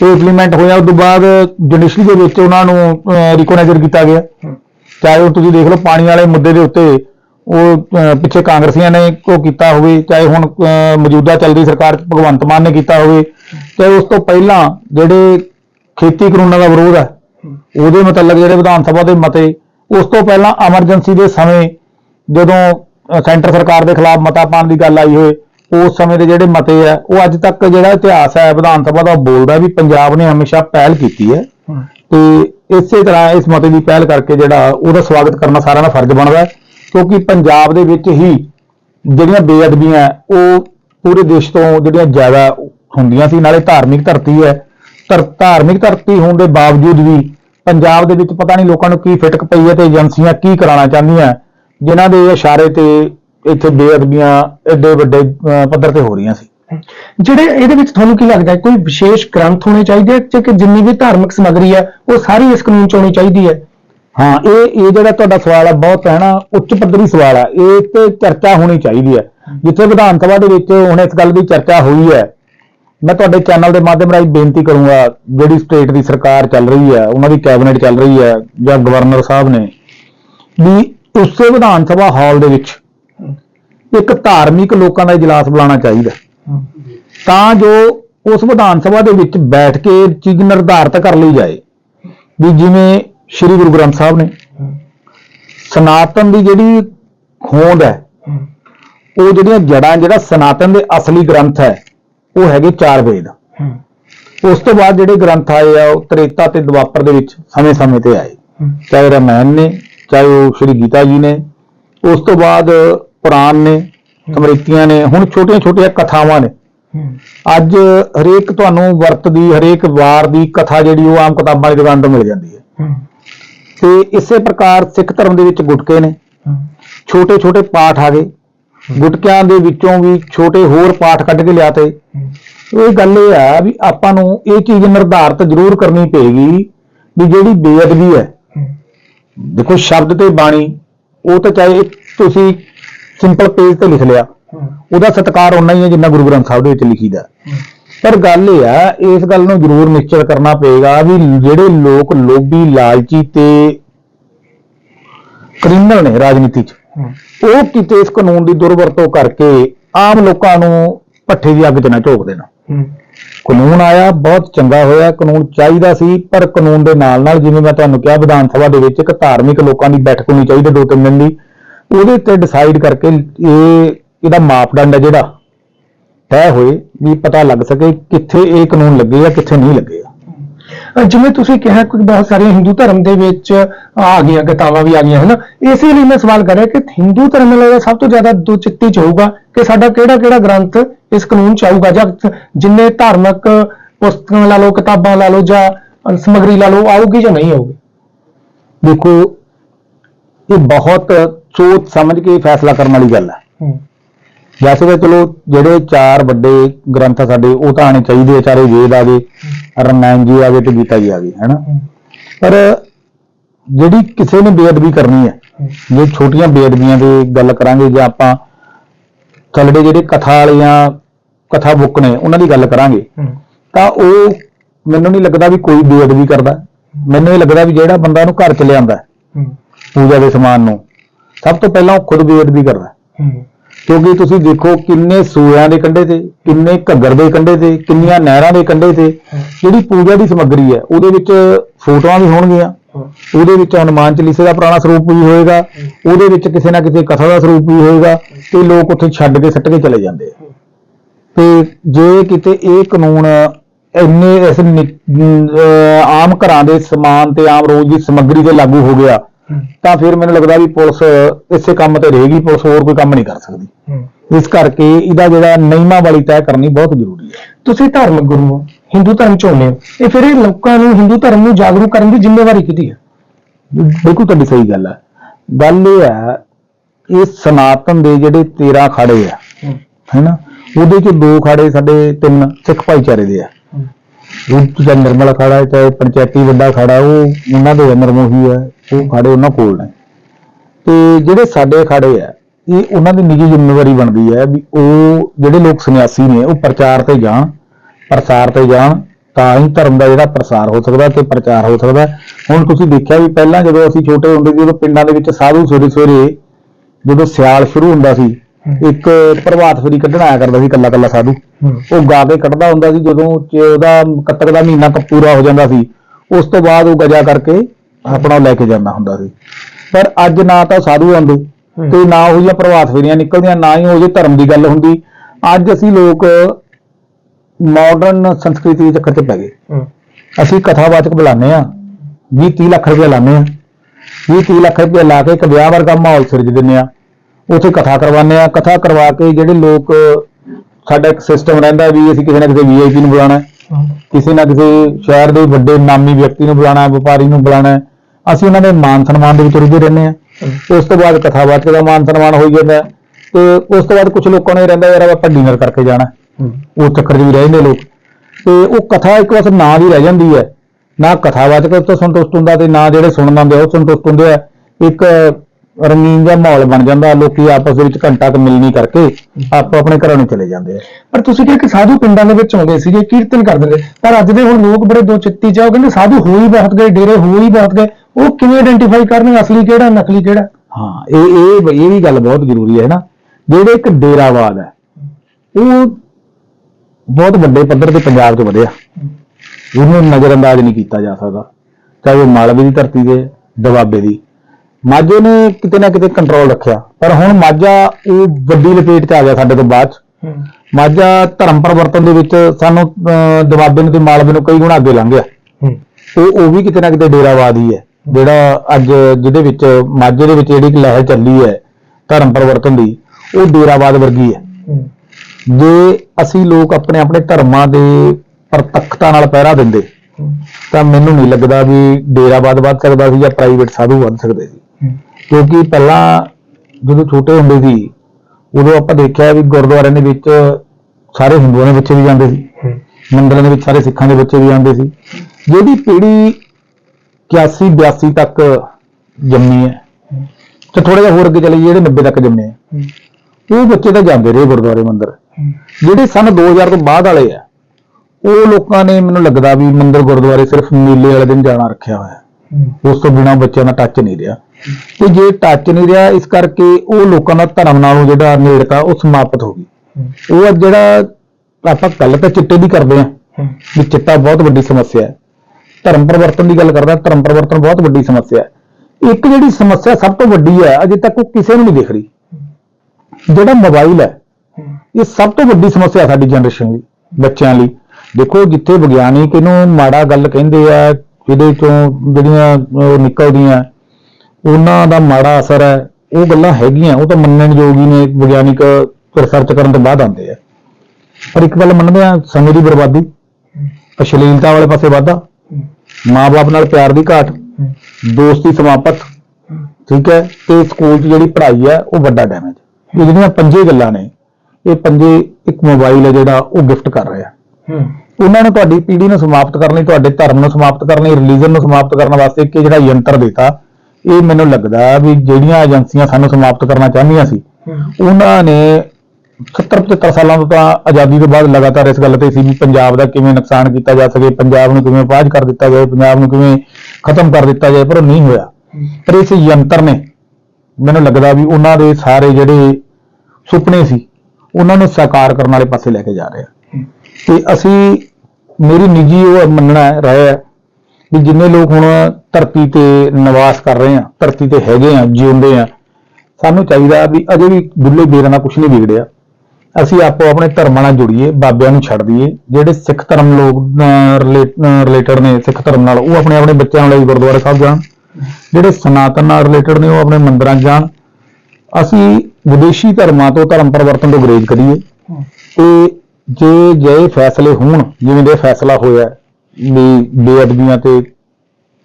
ਤੇ ਇੰਪਲੀਮੈਂਟ ਹੋਇਆ, ਉਸ ਤੋਂ ਬਾਅਦ ਜੁਡੀਸ਼ਰੀ ਦੇ ਵਿੱਚ ਉਹਨਾਂ ਨੂੰ ਰਿਕੋਗਨਾਈਜ਼ਰ ਕੀਤਾ ਗਿਆ। ਚਾਹੇ ਉਹ ਤੁਸੀਂ ਦੇਖ ਲਓ, ਪਾਣੀ ਵਾਲੇ ਮੁੱਦੇ ਦੇ ਉੱਤੇ ਉਹ ਪਿੱਛੇ ਕਾਂਗਰਸੀਆਂ ਨੇ ਕੋ ਕੀਤਾ ਹੋਵੇ ਚਾਹੇ ਹੁਣ ਮੌਜੂਦਾ ਚੱਲਦੀ ਸਰਕਾਰ 'ਚ ਭਗਵੰਤ ਮਾਨ ਨੇ ਕੀਤਾ ਹੋਵੇ ਚਾਹੇ ਉਸ ਤੋਂ ਪਹਿਲਾਂ ਜਿਹੜੇ ਖੇਤੀ ਕਾਨੂੰਨਾਂ ਦਾ ਵਿਰੋਧ ਹੈ ਉਹਦੇ ਮੁਤਲਕ ਜਿਹੜੇ ਵਿਧਾਨ ਸਭਾ ਦੇ ਮਤੇ ਉਸ ਤੋਂ ਪਹਿਲਾਂ ਐਮਰਜੈਂਸੀ ਦੇ ਸਮੇਂ ਜਦੋਂ ਸੈਂਟਰ ਸਰਕਾਰ ਦੇ ਖਿਲਾਫ ਮਤਾ ਪਾਉਣ ਦੀ ਗੱਲ ਆਈ ਹੋਏ ਉਸ ਸਮੇਂ ਦੇ ਜਿਹੜੇ ਮਤੇ ਆ ਉਹ ਅੱਜ ਤੱਕ ਜਿਹੜਾ ਇਤਿਹਾਸ ਹੈ ਵਿਧਾਨ ਸਭਾ ਦਾ ਬੋਲਦਾ ਵੀ ਪੰਜਾਬ ਨੇ ਹਮੇਸ਼ਾ ਪਹਿਲ ਕੀਤੀ ਹੈ। ਤੇ ਇਸੇ ਤਰ੍ਹਾਂ ਇਸ ਮਤੇ ਦੀ ਪਹਿਲ ਕਰਕੇ ਜਿਹੜਾ ਉਹਦਾ ਸਵਾਗਤ ਕਰਨਾ ਸਾਰਿਆਂ ਦਾ ਫਰਜ਼ ਬਣਦਾ ਹੈ। ਕਿਉਂਕਿ ਪੰਜਾਬ ਦੇ ਵਿੱਚ ਹੀ ਜਿਹੜੀਆਂ ਬੇਅਦਬੀਆਂ ਉਹ ਪੂਰੇ ਦੇਸ਼ ਤੋਂ ਜਿਹੜੀਆਂ ਜ਼ਿਆਦਾ ਹੁੰਦੀਆਂ ਸੀ, ਨਾਲੇ ਧਾਰਮਿਕ ਧਰਤੀ ਹੈ। ਧਰ, ਧਾਰਮਿਕ ਧਰਤੀ ਹੋਣ ਦੇ ਬਾਵਜੂਦ ਵੀ ਪੰਜਾਬ ਦੇ ਵਿੱਚ ਪਤਾ ਨਹੀਂ ਲੋਕਾਂ ਨੂੰ ਕੀ ਫਿਟਕ ਪਈ ਹੈ ਤੇ ਏਜੰਸੀਆਂ ਕੀ ਕਰਾਉਣਾ ਚਾਹੁੰਦੀਆਂ। ਜਿਨ੍ਹਾਂ ਦੇ ਇਸ਼ਾਰੇ ਤੇ ਇੱਥੇ ਬੇਅਦਬੀਆਂ ਐਡੇ ਵੱਡੇ ਪੱਧਰ ਤੇ ਹੋ ਰਹੀਆਂ ਸੀ। ਜਿਹੜੇ ਇਹਦੇ ਵਿੱਚ ਤੁਹਾਨੂੰ ਕੀ ਲੱਗਦਾ ਕੋਈ ਵਿਸ਼ੇਸ਼ ਗ੍ਰੰਥ ਹੋਣੇ ਚਾਹੀਦੇ ਕਿ ਜਿੰਨੀ ਵੀ ਧਾਰਮਿਕ ਸਮੱਗਰੀ ਹੈ, ਉਹ ਸਾਰੀ ਇਸ ਕਾਨੂੰਨ 'ਚ ਹੋਣੀ ਚਾਹੀਦੀ ਹੈ? ਹਾਂ, ਇਹ ਇਹ ਜਿਹੜਾ ਤੁਹਾਡਾ ਸਵਾਲ ਹੈ ਬਹੁਤ ਹੈ ਨਾ ਉੱਚ ਪੱਧਰੀ ਸਵਾਲ ਹੈ ਇਹ ਤੇ ਚਰਚਾ ਹੋਣੀ ਚਾਹੀਦੀ ਹੈ ਜਿੱਥੇ ਵਿਧਾਨ ਸਭਾ ਦੇ ਵਿੱਚ ਹੁਣ ਇਸ ਗੱਲ ਦੀ ਚਰਚਾ ਹੋਈ ਹੈ ਮੈਂ ਤੁਹਾਡੇ ਚੈਨਲ ਦੇ ਮਾਧਿਅਮ ਰਾਹੀਂ ਬੇਨਤੀ ਕਰੂੰਗਾ, ਜਿਹੜੀ ਸਟੇਟ ਦੀ ਸਰਕਾਰ ਚੱਲ ਰਹੀ ਹੈ ਉਹਨਾਂ ਦੀ ਕੈਬਨਿਟ ਚੱਲ ਰਹੀ ਹੈ ਜਾਂ ਗਵਰਨਰ ਸਾਹਿਬ ਨੇ, ਵੀ ਉਸੇ ਵਿਧਾਨ ਸਭਾ ਹਾਲ ਦੇ ਵਿੱਚ ਇੱਕ ਧਾਰਮਿਕ ਲੋਕਾਂ ਦਾ ਇਜਲਾਸ ਬੁਲਾਉਣਾ ਚਾਹੀਦਾ। ਤਾਂ ਜੋ ਉਸ ਵਿਧਾਨ ਸਭਾ ਦੇ ਵਿੱਚ ਬੈਠ ਕੇ ਚੀਜ਼ ਨਿਰਧਾਰਤ ਕਰ ਲਈ ਜਾਏ, ਵੀ ਜਿਵੇਂ ਸ੍ਰੀ ਗੁਰੂ ਗ੍ਰੰਥ ਸਾਹਿਬ ਨੇ। ਸਨਾਤਨ ਦੀ ਜਿਹੜੀ ਖੋਂਦ ਹੈ, ਉਹ ਜਿਹੜੀਆਂ ਜੜਾਂ, ਜਿਹੜਾ ਸਨਾਤਨ ਦੇ ਅਸਲੀ ਗ੍ਰੰਥ ਹੈ, ਉਹ ਹੈਗੇ ਚਾਰ ਵੇਦ। ਉਸ ਤੋਂ ਬਾਅਦ ਜਿਹੜੇ ਗ੍ਰੰਥ ਆਏ ਆ, ਉਹ ਤ੍ਰੇਤਾ ਤੇ ਦੁਆਪਰ ਦੇ ਵਿੱਚ ਸਮੇਂ-ਸਮੇਂ ਤੇ ਆਏ। ਚਾਹੇ ਰਮਾਇਣ ਨੇ, ਚਾਹੇ ਉਹ ਸ਼੍ਰੀ ਗੀਤਾ ਜੀ ਨੇ, ਉਸ ਤੋਂ ਬਾਅਦ ਪੁਰਾਣ ਨੇ, ਸਮ੍ਰਿਤੀਆਂ ਨੇ, ਹੁਣ ਛੋਟੀਆਂ-ਛੋਟੀਆਂ ਕਥਾਵਾਂ ਨੇ। ਅੱਜ ਹਰੇਕ ਤੁਹਾਨੂੰ ਵਰਤ ਦੀ, ਹਰੇਕ ਵਾਰ ਦੀ ਕਥਾ ਜਿਹੜੀ, ਉਹ ਆਮ ਕਿਤਾਬਾਂ ਦੀ ਦੁਕਾਨ ਤੋਂ ਮਿਲ ਜਾਂਦੀ ਹੈ। ਤੇ ਇਸੇ ਪ੍ਰਕਾਰ ਸਿੱਖ ਧਰਮ ਦੇ ਵਿੱਚ ਗੁਟਕੇ ਨੇ। ਛੋਟੇ-ਛੋਟੇ ਪਾਠ ਆ ਗਏ। ਗੁਟਕਿਆਂ ਦੇ ਵਿੱਚੋਂ ਵੀ ਛੋਟੇ ਹੋਰ ਪਾਠ ਕੱਢ ਕੇ ਲਿਆਤੇ ਇਹ ਗੱਲ ਇਹ ਆ ਵੀ ਆਪਾਂ ਨੂੰ ਇਹ ਚੀਜ਼ ਨਿਰਧਾਰਤ ਜ਼ਰੂਰ ਕਰਨੀ ਪਏਗੀ ਵੀ ਜਿਹੜੀ ਬੇਅਦਬੀ ਹੈ। ਦੇਖੋ ਸ਼ਬਦ ਤੇ ਬਾਣੀ, ਉਹ ਤਾਂ ਚਾਹੇ ਤੁਸੀਂ ਸਿੰਪਲ ਪੇਜ ਤੇ ਲਿਖ ਲਿਆ, ਉਹਦਾ ਸਤਿਕਾਰ ਉਨਾ ਹੀ ਹੈ ਜਿੰਨਾ ਗੁਰੂ ਗ੍ਰੰਥ ਸਾਹਿਬ ਦੇ ਵਿੱਚ ਲਿਖੀਦਾ। ਪਰ ਗੱਲ ਇਹ ਆ ਇਸ ਗੱਲ ਨੂੰ ਜ਼ਰੂਰ ਨਿਸ਼ਚਿਤ ਕਰਨਾ ਪਏਗਾ ਵੀ ਜਿਹੜੇ ਲੋਕ ਲੋਭੀ ਲਾਲਚੀ ਤੇ ਕ੍ਰਿਮੀਨਲ ਨੇ ਰਾਜਨੀਤੀ 'ਚ ਉਹ ਕਿਤੇ ਇਸ ਕਾਨੂੰਨ ਦੀ ਦੁਰਵਰਤੋਂ ਕਰਕੇ ਆਮ ਲੋਕਾਂ ਨੂੰ ਪੱਠੇ ਦੀ ਅੱਗ 'ਚ ਨਾ ਝੋਕ ਦੇਣਾ। ਕਾਨੂੰਨ ਆਇਆ ਬਹੁਤ ਚੰਗਾ ਹੋਇਆ ਕਾਨੂੰਨ ਚਾਹੀਦਾ ਸੀ ਪਰ ਕਾਨੂੰਨ ਦੇ ਨਾਲ ਨਾਲ ਜਿਵੇਂ ਮੈਂ ਤੁਹਾਨੂੰ ਕਿਹਾ ਵਿਧਾਨ ਸਭਾ ਦੇ ਵਿੱਚ ਇੱਕ ਧਾਰਮਿਕ ਲੋਕਾਂ ਦੀ ਬੈਠਕ ਹੋਣੀ ਚਾਹੀਦੀ ਦੋ ਤਿੰਨ ਦਿਨ ਦੀ ਉਹਦੇ ਤੇ ਡਿਸਾਈਡ ਕਰਕੇ ਇਹ ਇਹਦਾ ਮਾਪਦੰਡ ਹੈ ਜਿਹੜਾ। ਤੈਅ ਹੋਏ ਵੀ ਪਤਾ ਲੱਗ ਸਕੇ ਕਿੱਥੇ ਇਹ ਕਾਨੂੰਨ ਲੱਗੇ ਆ ਕਿੱਥੇ ਨਹੀਂ ਲੱਗੇ ਆ। ਜਿਵੇਂ ਤੁਸੀਂ ਕਿਹਾ ਕਿ ਬਹੁਤ ਸਾਰੀਆਂ ਹਿੰਦੂ ਧਰਮ ਦੇ ਵਿੱਚ ਆ ਗਈਆਂ ਗਤਾਵਾਂ ਵੀ ਆ ਗਈਆਂ ਹਨ? ਇਸੇ ਲਈ ਮੈਂ ਸਵਾਲ ਕਰ ਰਿਹਾ ਕਿ ਹਿੰਦੂ ਧਰਮ ਨਾਲ ਸਭ ਤੋਂ ਜ਼ਿਆਦਾ ਦੁਚਿੱਤੀ ਚ ਹੋਊਗਾ ਕਿ ਸਾਡਾ ਕਿਹੜਾ ਕਿਹੜਾ ਗ੍ਰੰਥ ਇਸ ਕਾਨੂੰਨ ਚ ਆਊਗਾ? ਜਾਂ ਜਿੰਨੇ ਧਾਰਮਿਕ ਪੁਸਤਕਾਂ ਲਾ ਲਓ ਕਿਤਾਬਾਂ ਲਾ ਲਓ ਜਾਂ ਅਹ ਸਮੱਗਰੀ ਲਾ ਲਓ ਆਊਗੀ ਜਾਂ ਨਹੀਂ ਆਊਗੀ? ਦੇਖੋ ਇਹ ਬਹੁਤ ਸੋਚ ਸਮਝ ਕੇ ਫੈਸਲਾ ਕਰਨ ਵਾਲੀ ਗੱਲ ਹੈ। ਵੈਸੇ ਤਾਂ ਚਲੋ ਜਿਹੜੇ ਚਾਰ ਵੱਡੇ ਗ੍ਰੰਥ ਆ ਸਾਡੇ ਉਹ ਤਾਂ ਆਣੇ ਚਾਹੀਦੇ ਆ ਚਾਰੇ ਵੇਦ ਆ ਗਏ ਰਮਾਇਣ ਜੀ ਆ ਗਏ ਤੇ ਗੀਤਾ ਜੀ ਆ ਗਈ ਹੈਨਾ? ਪਰ ਜਿਹੜੀ ਕਿਸੇ ਨੇ ਬੇਅਦਬੀ ਕਰਨੀ ਹੈ ਜੇ ਛੋਟੀਆਂ ਬੇਅਦਬੀਆਂ ਦੀ ਗੱਲ ਕਰਾਂਗੇ ਜਾਂ ਆਪਾਂ ਥੱਲੜੇ ਜਿਹੜੇ ਕਥਾ ਵਾਲੀਆਂ ਕਥਾ ਬੁੱਕ ਨੇ ਉਹਨਾਂ ਦੀ ਗੱਲ ਕਰਾਂਗੇ ਤਾਂ ਉਹ ਮੈਨੂੰ ਨਹੀਂ ਲੱਗਦਾ ਵੀ ਕੋਈ ਬੇਅਦਬੀ ਕਰਦਾ। ਮੈਨੂੰ ਇਹ ਲੱਗਦਾ ਵੀ ਜਿਹੜਾ ਬੰਦਾ ਉਹਨੂੰ ਘਰ ਚ ਲਿਆਂਦਾ ਪੂਜਾ ਦੇ ਸਮਾਨ ਨੂੰ ਸਭ ਤੋਂ ਪਹਿਲਾਂ ਉਹ ਖੁਦ ਬੇਅਦਬੀ ਕਰਦਾ। ਕਿਉਂਕਿ ਤੁਸੀਂ ਦੇਖੋ ਕਿੰਨੇ ਸੂਆਂ ਦੇ ਕੰਢੇ ਤੇ, ਕਿੰਨੇ ਘੱਗਰ ਦੇ ਕੰਢੇ ਤੇ, ਕਿੰਨੀਆਂ ਨਹਿਰਾਂ ਦੇ ਕੰਢੇ ਤੇ, ਜਿਹੜੀ ਪੂਜਾ ਦੀ ਸਮੱਗਰੀ ਹੈ, ਉਹਦੇ ਵਿੱਚ ਫੋਟੋਆਂ ਵੀ ਹੋਣਗੀਆਂ। ਉਹਦੇ ਵਿੱਚ ਹਨੂਮਾਨ ਚਾਲੀਸੇ ਦਾ ਪੁਰਾਣਾ ਸਰੂਪ ਵੀ ਹੋਏਗਾ, ਉਹਦੇ ਵਿੱਚ ਕਿਸੇ ਨਾ ਕਿਸੇ ਕਥਾ ਦਾ ਸਰੂਪ ਵੀ ਹੋਏਗਾ ਤੇ ਲੋਕ ਉੱਥੇ ਛੱਡ ਕੇ ਸੱਟ ਕੇ ਚਲੇ ਜਾਂਦੇ ਆ। ਤੇ ਜੇ ਕਿਤੇ ਇਹ ਕਾਨੂੰਨ ਇੰਨੇ ਇਸ ਆਮ ਘਰਾਂ ਦੇ ਸਮਾਨ ਤੇ ਆਮ ਰੋਜ਼ ਦੀ ਸਮੱਗਰੀ ਤੇ ਲਾਗੂ ਹੋ ਗਿਆ ਤਾਂ ਫਿਰ ਮੈਨੂੰ ਲੱਗਦਾ ਵੀ ਪੁਲਿਸ ਇਸੇ ਕੰਮ ਤੇ ਰਹੇਗੀ ਪੁਲਿਸ ਹੋਰ ਕੋਈ ਕੰਮ ਨਹੀਂ ਕਰ ਸਕਦੀ। ਇਸ ਕਰਕੇ ਇਹਦਾ ਜਿਹੜਾ ਨਿਯਮਾਂ ਵਾਲੀ ਤੈਅ ਕਰਨੀ ਬਹੁਤ ਜ਼ਰੂਰੀ ਹੈ। ਤੁਸੀਂ ਧਾਰਮਿਕ ਗੁਰੂ ਹੋ ਹਿੰਦੂ ਧਰਮ ਚ ਹੁੰਦੇ ਹੋ। ਇਹ ਫਿਰ ਇਹ ਲੋਕਾਂ ਨੂੰ ਹਿੰਦੂ ਧਰਮ ਨੂੰ ਜਾਗਰੂਕ ਕਰਨ ਦੀ ਜ਼ਿੰਮੇਵਾਰੀ ਕਿਹਦੀ ਹੈ? ਬਿਲਕੁਲ ਤੁਹਾਡੀ ਸਹੀ ਗੱਲ ਹੈ। ਗੱਲ ਇਹ ਹੈ ਇਹ ਸਨਾਤਨ ਦੇ ਜਿਹੜੇ 13 ਖਾੜੇ ਆ ਹੈਨਾ ਉਹਦੇ ਚ ਦੋ ਖਾੜੇ ਸਾਡੇ ਤਿੰਨ ਸਿੱਖ ਭਾਈਚਾਰੇ ਦੇ ਆ। ਉਹ ਚਾਹੇ ਨਿਰਮਲ ਅਖਾੜਾ ਹੈ, ਚਾਹੇ ਪੰਚਾਇਤੀ ਵੱਡਾ ਅਖਾੜਾ ਉਹ ਉਹਨਾਂ ਦੇ ਨਿਰਮੋਹੀ ਹੈ, ਉਹ ਅਖਾੜੇ ਉਹਨਾਂ ਕੋਲ ਨੇ। ਤੇ ਜਿਹੜੇ ਸਾਡੇ ਅਖਾੜੇ ਆ, ਇਹ ਉਹਨਾਂ ਦੀ ਨਿੱਜੀ ਜ਼ਿੰਮੇਵਾਰੀ ਬਣਦੀ ਹੈ ਵੀ ਉਹ ਜਿਹੜੇ ਲੋਕ ਸੰਨਿਆਸੀ ਨੇ, ਉਹ ਪ੍ਰਚਾਰ ਤੇ ਜਾਣ, ਪ੍ਰਸਾਰ ਤੇ ਜਾਣ, ਤਾਂ ਹੀ ਧਰਮ ਦਾ ਜਿਹੜਾ ਪ੍ਰਸਾਰ ਹੋ ਸਕਦਾ ਤੇ ਪ੍ਰਚਾਰ ਹੋ ਸਕਦਾ। ਹੁਣ ਤੁਸੀਂ ਦੇਖਿਆ ਵੀ ਪਹਿਲਾਂ ਜਦੋਂ ਅਸੀਂ ਛੋਟੇ ਹੁੰਦੇ ਸੀ, ਉਦੋਂ ਪਿੰਡਾਂ ਦੇ ਵਿੱਚ ਸਾਧੂ ਸਵੇਰੇ ਸਵੇਰੇ ਜਦੋਂ ਸਿਆਲ ਸ਼ੁਰੂ ਹੁੰਦਾ ਸੀ ਇੱਕ ਪ੍ਰਭਾਤ ਫੇਰੀ ਕੱਢਣ ਆਇਆ ਕਰਦਾ ਸੀ ਕੱਲਾ ਕੱਲਾ ਸਾਧੂ। ਉਹ ਗਾ ਕੇ ਕੱਢਦਾ ਹੁੰਦਾ ਸੀ ਜਦੋਂ ਚ ਉਹਦਾ ਕੱਤਕ ਦਾ ਮਹੀਨਾ ਕ ਪੂਰਾ ਹੋ ਜਾਂਦਾ ਸੀ। ਉਸ ਤੋਂ ਬਾਅਦ ਉਹ ਗਜਾ ਕਰਕੇ ਆਪਣਾ ਲੈ ਕੇ ਜਾਂਦਾ ਹੁੰਦਾ ਸੀ। ਪਰ ਅੱਜ ਨਾ ਤਾਂ ਸਾਧੂ ਆਉਂਦੇ ਤੇ ਨਾ ਉਹ ਜਿਹੀਆਂ ਪ੍ਰਭਾਤ ਫੇਰੀਆਂ ਨਿਕਲਦੀਆਂ ਨਾ ਹੀ ਉਹ ਜਿਹੇ ਧਰਮ ਦੀ ਗੱਲ ਹੁੰਦੀ। ਅੱਜ ਅਸੀਂ ਲੋਕ ਮਾਡਰਨ ਸੰਸਕ੍ਰਿਤੀ ਦੇ ਚੱਕਰ 'ਚ ਪੈ ਗਏ। ਅਸੀਂ ਕਥਾਵਾਚਕ ਬੁਲਾਉਂਦੇ ਆ 20 30 ਲੱਖ ਰੁਪਏ ਲਾਉਂਦੇ ਆ 20 30 ਲੱਖ ਰੁਪਏ ਲਾ ਕੇ ਇੱਕ ਵਿਆਹ ਵਰਗਾ ਮਾਹੌਲ ਸਿਰਜ ਦਿੰਦੇ ਆ ਉੱਥੇ ਕਥਾ ਕਰਵਾਉਂਦੇ ਆ ਕਥਾ ਕਰਵਾ ਕੇ ਜਿਹੜੇ ਲੋਕ ਸਾਡਾ ਇੱਕ ਸਿਸਟਮ ਰਹਿੰਦਾ ਵੀ ਅਸੀਂ ਕਿਸੇ ਨਾ ਕਿਸੇ ਵੀਆਈਪੀ ਨੂੰ ਬੁਲਾਉਣਾ ਕਿਸੇ ਨਾ ਕਿਸੇ ਸ਼ਹਿਰ ਦੇ ਵੱਡੇ ਨਾਮੀ ਵਿਅਕਤੀ ਨੂੰ ਬੁਲਾਉਣਾ ਵਪਾਰੀ ਨੂੰ ਬੁਲਾਉਣਾ। ਅਸੀਂ ਉਹਨਾਂ ਦੇ ਮਾਨ ਸਨਮਾਨ ਦੇ ਵਿੱਚ ਰੁੱਝੇ ਰਹਿੰਦੇ ਆ ਉਸ ਤੋਂ ਬਾਅਦ ਕਥਾਵਾਚਕ ਦਾ ਮਾਨ ਸਨਮਾਨ ਹੋਈ ਜਾਂਦਾ ਤੇ ਉਸ ਤੋਂ ਬਾਅਦ ਕੁਝ ਲੋਕਾਂ ਨੂੰ ਰਹਿੰਦਾ ਯਾਰ ਆਪਾਂ ਡਿਨਰ ਕਰਕੇ ਜਾਣਾ। ਉਹ ਚੱਕਰ 'ਚ ਵੀ ਰਹਿੰਦੇ ਲੋਕ। ਤੇ ਉਹ ਕਥਾ ਇੱਕ ਬਸ ਨਾਂ ਦੀ ਰਹਿ ਜਾਂਦੀ ਹੈ। ਨਾ ਕਥਾਵਾਚਕ ਤੋਂ ਸੰਤੁਸ਼ਟ ਹੁੰਦਾ ਤੇ ਨਾ ਜਿਹੜੇ ਸੁਣਨ ਆਉਂਦੇ ਉਹ ਸੰਤੁਸ਼ਟ ਹੁੰਦੇ ਆ। ਇੱਕ ਰੰਗੀਨ ਜਿਹਾ ਮਾਹੌਲ ਬਣ ਜਾਂਦਾ, ਲੋਕੀ ਆਪਸ ਦੇ ਵਿੱਚ ਘੰਟਾ ਕੁ ਮਿਲਣੀ ਕਰਕੇ ਆਪੋ ਆਪਣੇ ਘਰਾਂ ਨੂੰ ਚਲੇ ਜਾਂਦੇ। ਆ ਪਰ ਤੁਸੀਂ ਕਿਹਾ ਕਿ ਸਾਧੂ ਪਿੰਡਾਂ ਦੇ ਵਿੱਚ ਆਉਂਦੇ ਸੀਗੇ, ਕੀਰਤਨ ਕਰਦੇ ਨੇ ਪਰ ਅੱਜ ਦੇ ਹੁਣ ਲੋਕ ਬੜੇ ਦੋ ਚਿੱਤੀ ਚ ਆ, ਉਹ ਕਹਿੰਦੇ ਸਾਧੂ ਹੋ ਹੀ ਬਹੁਤ ਗਏ, ਡੇਰੇ ਹੋ ਹੀ ਬਹੁਤ ਗਏ। ਉਹ ਕਿਵੇਂ ਆਇਡੈਂਟੀਫਾਈ ਕਰਨਗੇ, ਅਸਲੀ ਕਿਹੜਾ, ਨਕਲੀ ਕਿਹੜਾ? ਹਾਂ, ਇਹ ਇਹ ਇਹ ਵੀ ਗੱਲ ਬਹੁਤ ਜ਼ਰੂਰੀ ਹੈ ਨਾ। ਜਿਹੜੇ ਇੱਕ ਡੇਰਾਵਾਦ ਹੈ, ਉਹ ਬਹੁਤ ਵੱਡੇ ਪੱਧਰ ਤੇ ਪੰਜਾਬ 'ਚ ਵਧਿਆ ਉਹਨੂੰ ਨਜ਼ਰਅੰਦਾਜ਼ ਨਹੀਂ ਕੀਤਾ ਜਾ ਸਕਦਾ। ਚਾਹੇ ਉਹ ਮਾਲਵੇ ਦੀ ਧਰਤੀ ਦੇ ਦਬਾਬੇ ਦੀ। ਮਾਝੇ ਨੇ ਕਿਤੇ ਨਾ ਕਿਤੇ ਕੰਟਰੋਲ ਰੱਖਿਆ। ਪਰ ਹੁਣ ਮਾਝਾ ਉਹ ਵੱਡੀ ਲਪੇਟ 'ਚ ਆ ਗਿਆ ਸਾਡੇ ਤੋਂ ਬਾਅਦ 'ਚ। ਮਾਝਾ ਧਰਮ ਪਰਿਵਰਤਨ ਦੇ ਵਿੱਚ ਸਾਨੂੰ ਦੁਆਬੇ ਨੂੰ ਤੇ ਮਾਲਵੇ ਨੂੰ ਕਈ ਗੁਣਾ ਅੱਗੇ ਲੰਘ ਗਿਆ। ਉਹ ਉਹ ਵੀ ਕਿਤੇ ਨਾ ਕਿਤੇ ਡੇਰਾਵਾਦ ਹੀ ਹੈ। ਜਿਹੜਾ ਅੱਜ ਜਿਹਦੇ ਵਿੱਚ ਮਾਝੇ ਦੇ ਵਿੱਚ ਜਿਹੜੀ ਲਹਿਰ ਚੱਲੀ ਹੈ ਧਰਮ ਪਰਿਵਰਤਨ ਦੀ ਉਹ ਡੇਰਾਵਾਦ ਵਰਗੀ ਹੈ। ਜੇ ਅਸੀਂ ਲੋਕ ਆਪਣੇ ਆਪਣੇ ਧਰਮਾਂ ਦੇ ਪ੍ਰਤੱਖਤਾ ਨਾਲ ਪਹਿਰਾ ਦਿੰਦੇ ਤਾਂ ਮੈਨੂੰ ਨਹੀਂ ਲੱਗਦਾ ਵੀ ਡੇਰਾਵਾਦ ਵੱਧ ਸਕਦਾ ਸੀ ਜਾਂ ਪ੍ਰਾਈਵੇਟ ਸਾਧੂ ਵੱਧ ਸਕਦੇ ਸੀ। ਕਿਉਂਕਿ ਪਹਿਲਾਂ ਜਦੋਂ ਛੋਟੇ ਹੁੰਦੇ ਸੀ ਉਦੋਂ ਆਪਾਂ ਦੇਖਿਆ ਵੀ ਗੁਰਦੁਆਰਿਆਂ ਦੇ ਵਿੱਚ ਸਾਰੇ ਹਿੰਦੂਆਂ ਦੇ ਬੱਚੇ ਵੀ ਜਾਂਦੇ ਸੀ ਮੰਦਿਰਾਂ ਦੇ ਵਿੱਚ ਸਾਰੇ ਸਿੱਖਾਂ ਦੇ ਬੱਚੇ ਵੀ ਆਉਂਦੇ ਸੀ। ਜਿਹੜੀ ਪੀੜ੍ਹੀ 81 82 ਤੱਕ ਜੰਮੀ ਹੈ ਤੇ ਥੋੜਾ ਜਿਹਾ ਹੋਰ ਅੱਗੇ ਚਲੇ ਜਿਹੜੇ 90 ਤੱਕ ਜੰਮੇ ਆ ਉਹ ਬੱਚੇ ਤਾਂ ਜਾਂਦੇ ਰਹੇ ਗੁਰਦੁਆਰੇ ਮੰਦਿਰ। ਜਿਹੜੇ ਸਨ 2000 ਤੋਂ ਬਾਅਦ ਵਾਲੇ ਆ ਉਹ ਲੋਕਾਂ ਨੇ ਮੈਨੂੰ ਲੱਗਦਾ ਵੀ ਮੰਦਿਰ ਗੁਰਦੁਆਰੇ ਸਿਰਫ ਮੇਲੇ ਵਾਲੇ ਦਿਨ ਜਾਣਾ ਰੱਖਿਆ ਹੋਇਆ। ਉਸ ਤੋਂ ਬਿਨਾਂ ਬੱਚਿਆਂ ਦਾ ਟੱਚ ਨਹੀਂ ਰਿਹਾ। ਤੇ ਜੇ ਟੱਚ ਨਹੀਂ ਰਿਹਾ ਇਸ ਕਰਕੇ ਉਹ ਲੋਕਾਂ ਦਾ ਧਰਮ ਨਾਲੋਂ ਜਿਹੜਾ ਨੇੜਤਾ ਉਹ ਸਮਾਪਤ ਹੋ ਗਈ। ਉਹ ਅੱਜ ਜਿਹੜਾ ਆਪਾਂ ਗੱਲ ਤਾਂ ਚਿੱਟੇ ਦੀ ਕਰਦੇ ਆ ਹੂੰ। ਵੀ ਚਿੱਟਾ ਬਹੁਤ ਵੱਡੀ ਸਮੱਸਿਆ ਹੈ। ਧਰਮ ਪਰਿਵਰਤਨ ਦੀ ਗੱਲ ਕਰਦਾ ਧਰਮ ਪਰਿਵਰਤਨ ਬਹੁਤ ਵੱਡੀ ਸਮੱਸਿਆ ਹੈ। ਇੱਕ ਜਿਹੜੀ ਸਮੱਸਿਆ ਸਭ ਤੋਂ ਵੱਡੀ ਹੈ ਅਜੇ ਤੱਕ ਉਹ ਕਿਸੇ ਨੂੰ ਨਹੀਂ ਦਿਖ ਰਹੀ। ਜਿਹੜਾ ਮੋਬਾਈਲ ਹੈ ਇਹ ਸਭ ਤੋਂ ਵੱਡੀ ਸਮੱਸਿਆ ਸਾਡੀ ਜਨਰੇਸ਼ਨ ਲਈ ਬੱਚਿਆਂ ਲਈ। ਦੇਖੋ ਜਿੱਥੇ ਵਿਗਿਆਨਿਕ ਇਹਨੂੰ ਮਾੜਾ ਗੱਲ ਕਹਿੰਦੇ ਆ ਇਹਦੇ ਚੋਂ ਜਿਹੜੀਆਂ ਉਹ ਨਿਕਲਦੀਆਂ ਉਹਨਾਂ ਦਾ ਮਾੜਾ ਅਸਰ ਹੈ ਉਹ ਗੱਲਾਂ ਹੈਗੀਆਂ ਉਹ ਤਾਂ ਮੰਨਣਯੋਗ ਹੀ ਨੇ ਵਿਗਿਆਨਿਕ ਰਿਸਰਚ ਕਰਨ ਤੋਂ ਬਾਅਦ ਆਉਂਦੇ ਆ। ਪਰ ਇੱਕ ਗੱਲ ਮੰਨਦੇ ਆ ਸਮੇਂ ਦੀ ਬਰਬਾਦੀ ਅਸ਼ਲੀਲਤਾ ਵਾਲੇ ਪਾਸੇ ਵਾਧਾ ਮਾਪੇ ਨਾਲ ਪਿਆਰ ਦੀ ਘਾਟ ਦੋਸਤੀ ਸਮਾਪਤ ਠੀਕ ਹੈ ਤੇ ਸਕੂਲ 'ਚ ਜਿਹੜੀ ਪੜ੍ਹਾਈ ਹੈ ਉਹ ਵੱਡਾ ਡੈਮੇਜ ਇਹ ਜਿਹੜੀਆਂ ਪੰਜੇ ਗੱਲਾਂ ਨੇ ਇਹ ਪੰਜੇ ਇੱਕ ਮੋਬਾਈਲ ਹੈ ਜਿਹੜਾ ਉਹ ਗਿਫਟ ਕਰ ਰਿਹਾ। ਹੂੰ। ਉਹਨਾਂ ਨੇ ਤੁਹਾਡੀ ਪੀੜ੍ਹੀ ਨੂੰ ਸਮਾਪਤ ਕਰਨ ਲਈ ਤੁਹਾਡੇ ਧਰਮ ਨੂੰ ਸਮਾਪਤ ਕਰਨ ਲਈ ਰਿਲੀਜਨ ਨੂੰ ਸਮਾਪਤ ਕਰਨ ਵਾਸਤੇ ਇੱਕ ਜਿਹੜਾ ਯੰਤਰ ਦਿੱਤਾ ਇਹ ਮੈਨੂੰ ਲੱਗਦਾ ਵੀ ਜਿਹੜੀਆਂ ਏਜੰਸੀਆਂ ਸਾਨੂੰ ਸਮਾਪਤ ਕਰਨਾ ਚਾਹੁੰਦੀਆਂ ਸੀ ਉਹਨਾਂ ਨੇ 70 75 ਸਾਲਾਂ ਤੋਂ ਤਾਂ ਆਜ਼ਾਦੀ ਤੋਂ ਬਾਅਦ ਲਗਾਤਾਰ ਇਸ ਗੱਲ ਤੇ ਸੀ ਵੀ ਪੰਜਾਬ ਦਾ ਕਿਵੇਂ ਨੁਕਸਾਨ ਕੀਤਾ ਜਾ ਸਕੇ ਪੰਜਾਬ ਨੂੰ ਕਿਵੇਂ ਪਾਜ ਕਰ ਦਿੱਤਾ ਜਾਏ ਪੰਜਾਬ ਨੂੰ ਕਿਵੇਂ ਖਤਮ ਕਰ ਦਿੱਤਾ ਜਾਏ ਪਰ ਉਹ ਨਹੀਂ ਹੋਇਆ। ਪਰ ਇਸ ਯੰਤਰ ਨੇ ਮੈਨੂੰ ਲੱਗਦਾ ਵੀ ਉਹਨਾਂ ਦੇ ਸਾਰੇ ਜਿਹੜੇ ਸੁਪਨੇ ਸੀ ਉਹਨਾਂ ਨੂੰ ਸਾਕਾਰ ਕਰਨ ਵਾਲੇ ਪਾਸੇ ਲੈ ਕੇ ਜਾ ਰਿਹਾ ਤੇ ਅਸੀਂ ਮੇਰੀ ਨਿੱਜੀ ਉਹ ਮੰਨਣਾ ਹੈ ਰਾਏ ਹੈ ਵੀ ਜਿੰਨੇ ਲੋਕ ਹੁਣ ਧਰਤੀ ਤੇ ਨਿਵਾਸ ਕਰ ਰਹੇ ਆ, ਧਰਤੀ ਤੇ ਹੈਗੇ ਆ, ਜਿਉਂਦੇ ਆ, ਸਾਨੂੰ ਚਾਹੀਦਾ ਵੀ ਅਜੇ ਵੀ ਦੁੱਲੇ ਬੇਰਾਂ ਦਾ ਕੁਝ ਨਹੀਂ ਵਿਗੜਿਆ। ਅਸੀਂ ਆਪੋ ਆਪਣੇ ਧਰਮਾਂ ਨਾਲ ਜੁੜੀਏ, ਬਾਬਿਆਂ ਨੂੰ ਛੱਡ ਦਈਏ, ਜਿਹੜੇ ਸਿੱਖ ਧਰਮ ਲੋਕ ਰਿਲੇਟਡ ਨੇ ਸਿੱਖ ਧਰਮ ਨਾਲ, ਉਹ ਆਪਣੇ ਆਪਣੇ ਬੱਚਿਆਂ ਲਈ ਗੁਰਦੁਆਰਾ ਸਾਹਿਬ ਜਾਣ। ਜਿਹੜੇ ਸਨਾਤਨ ਨਾਲ ਰਿਲੇਟਡ ਨੇ, ਉਹ ਆਪਣੇ ਮੰਦਰਾਂ 'ਚ ਜਾਣ। ਅਸੀਂ ਵਿਦੇਸ਼ੀ ਧਰਮਾਂ ਤੋਂ ਧਰਮ ਪਰਿਵਰਤਨ ਤੋਂ ਗੁਰੇਜ਼ ਕਰੀਏ। ਤੇ ਜੇ ਜੇ ਫੈਸਲੇ ਹੋਣ, ਜਿਵੇਂ ਦੇ ਫੈਸਲਾ ਹੋਇਆ ਵੀ ਬੇਅਦਬੀਆਂ ਤੇ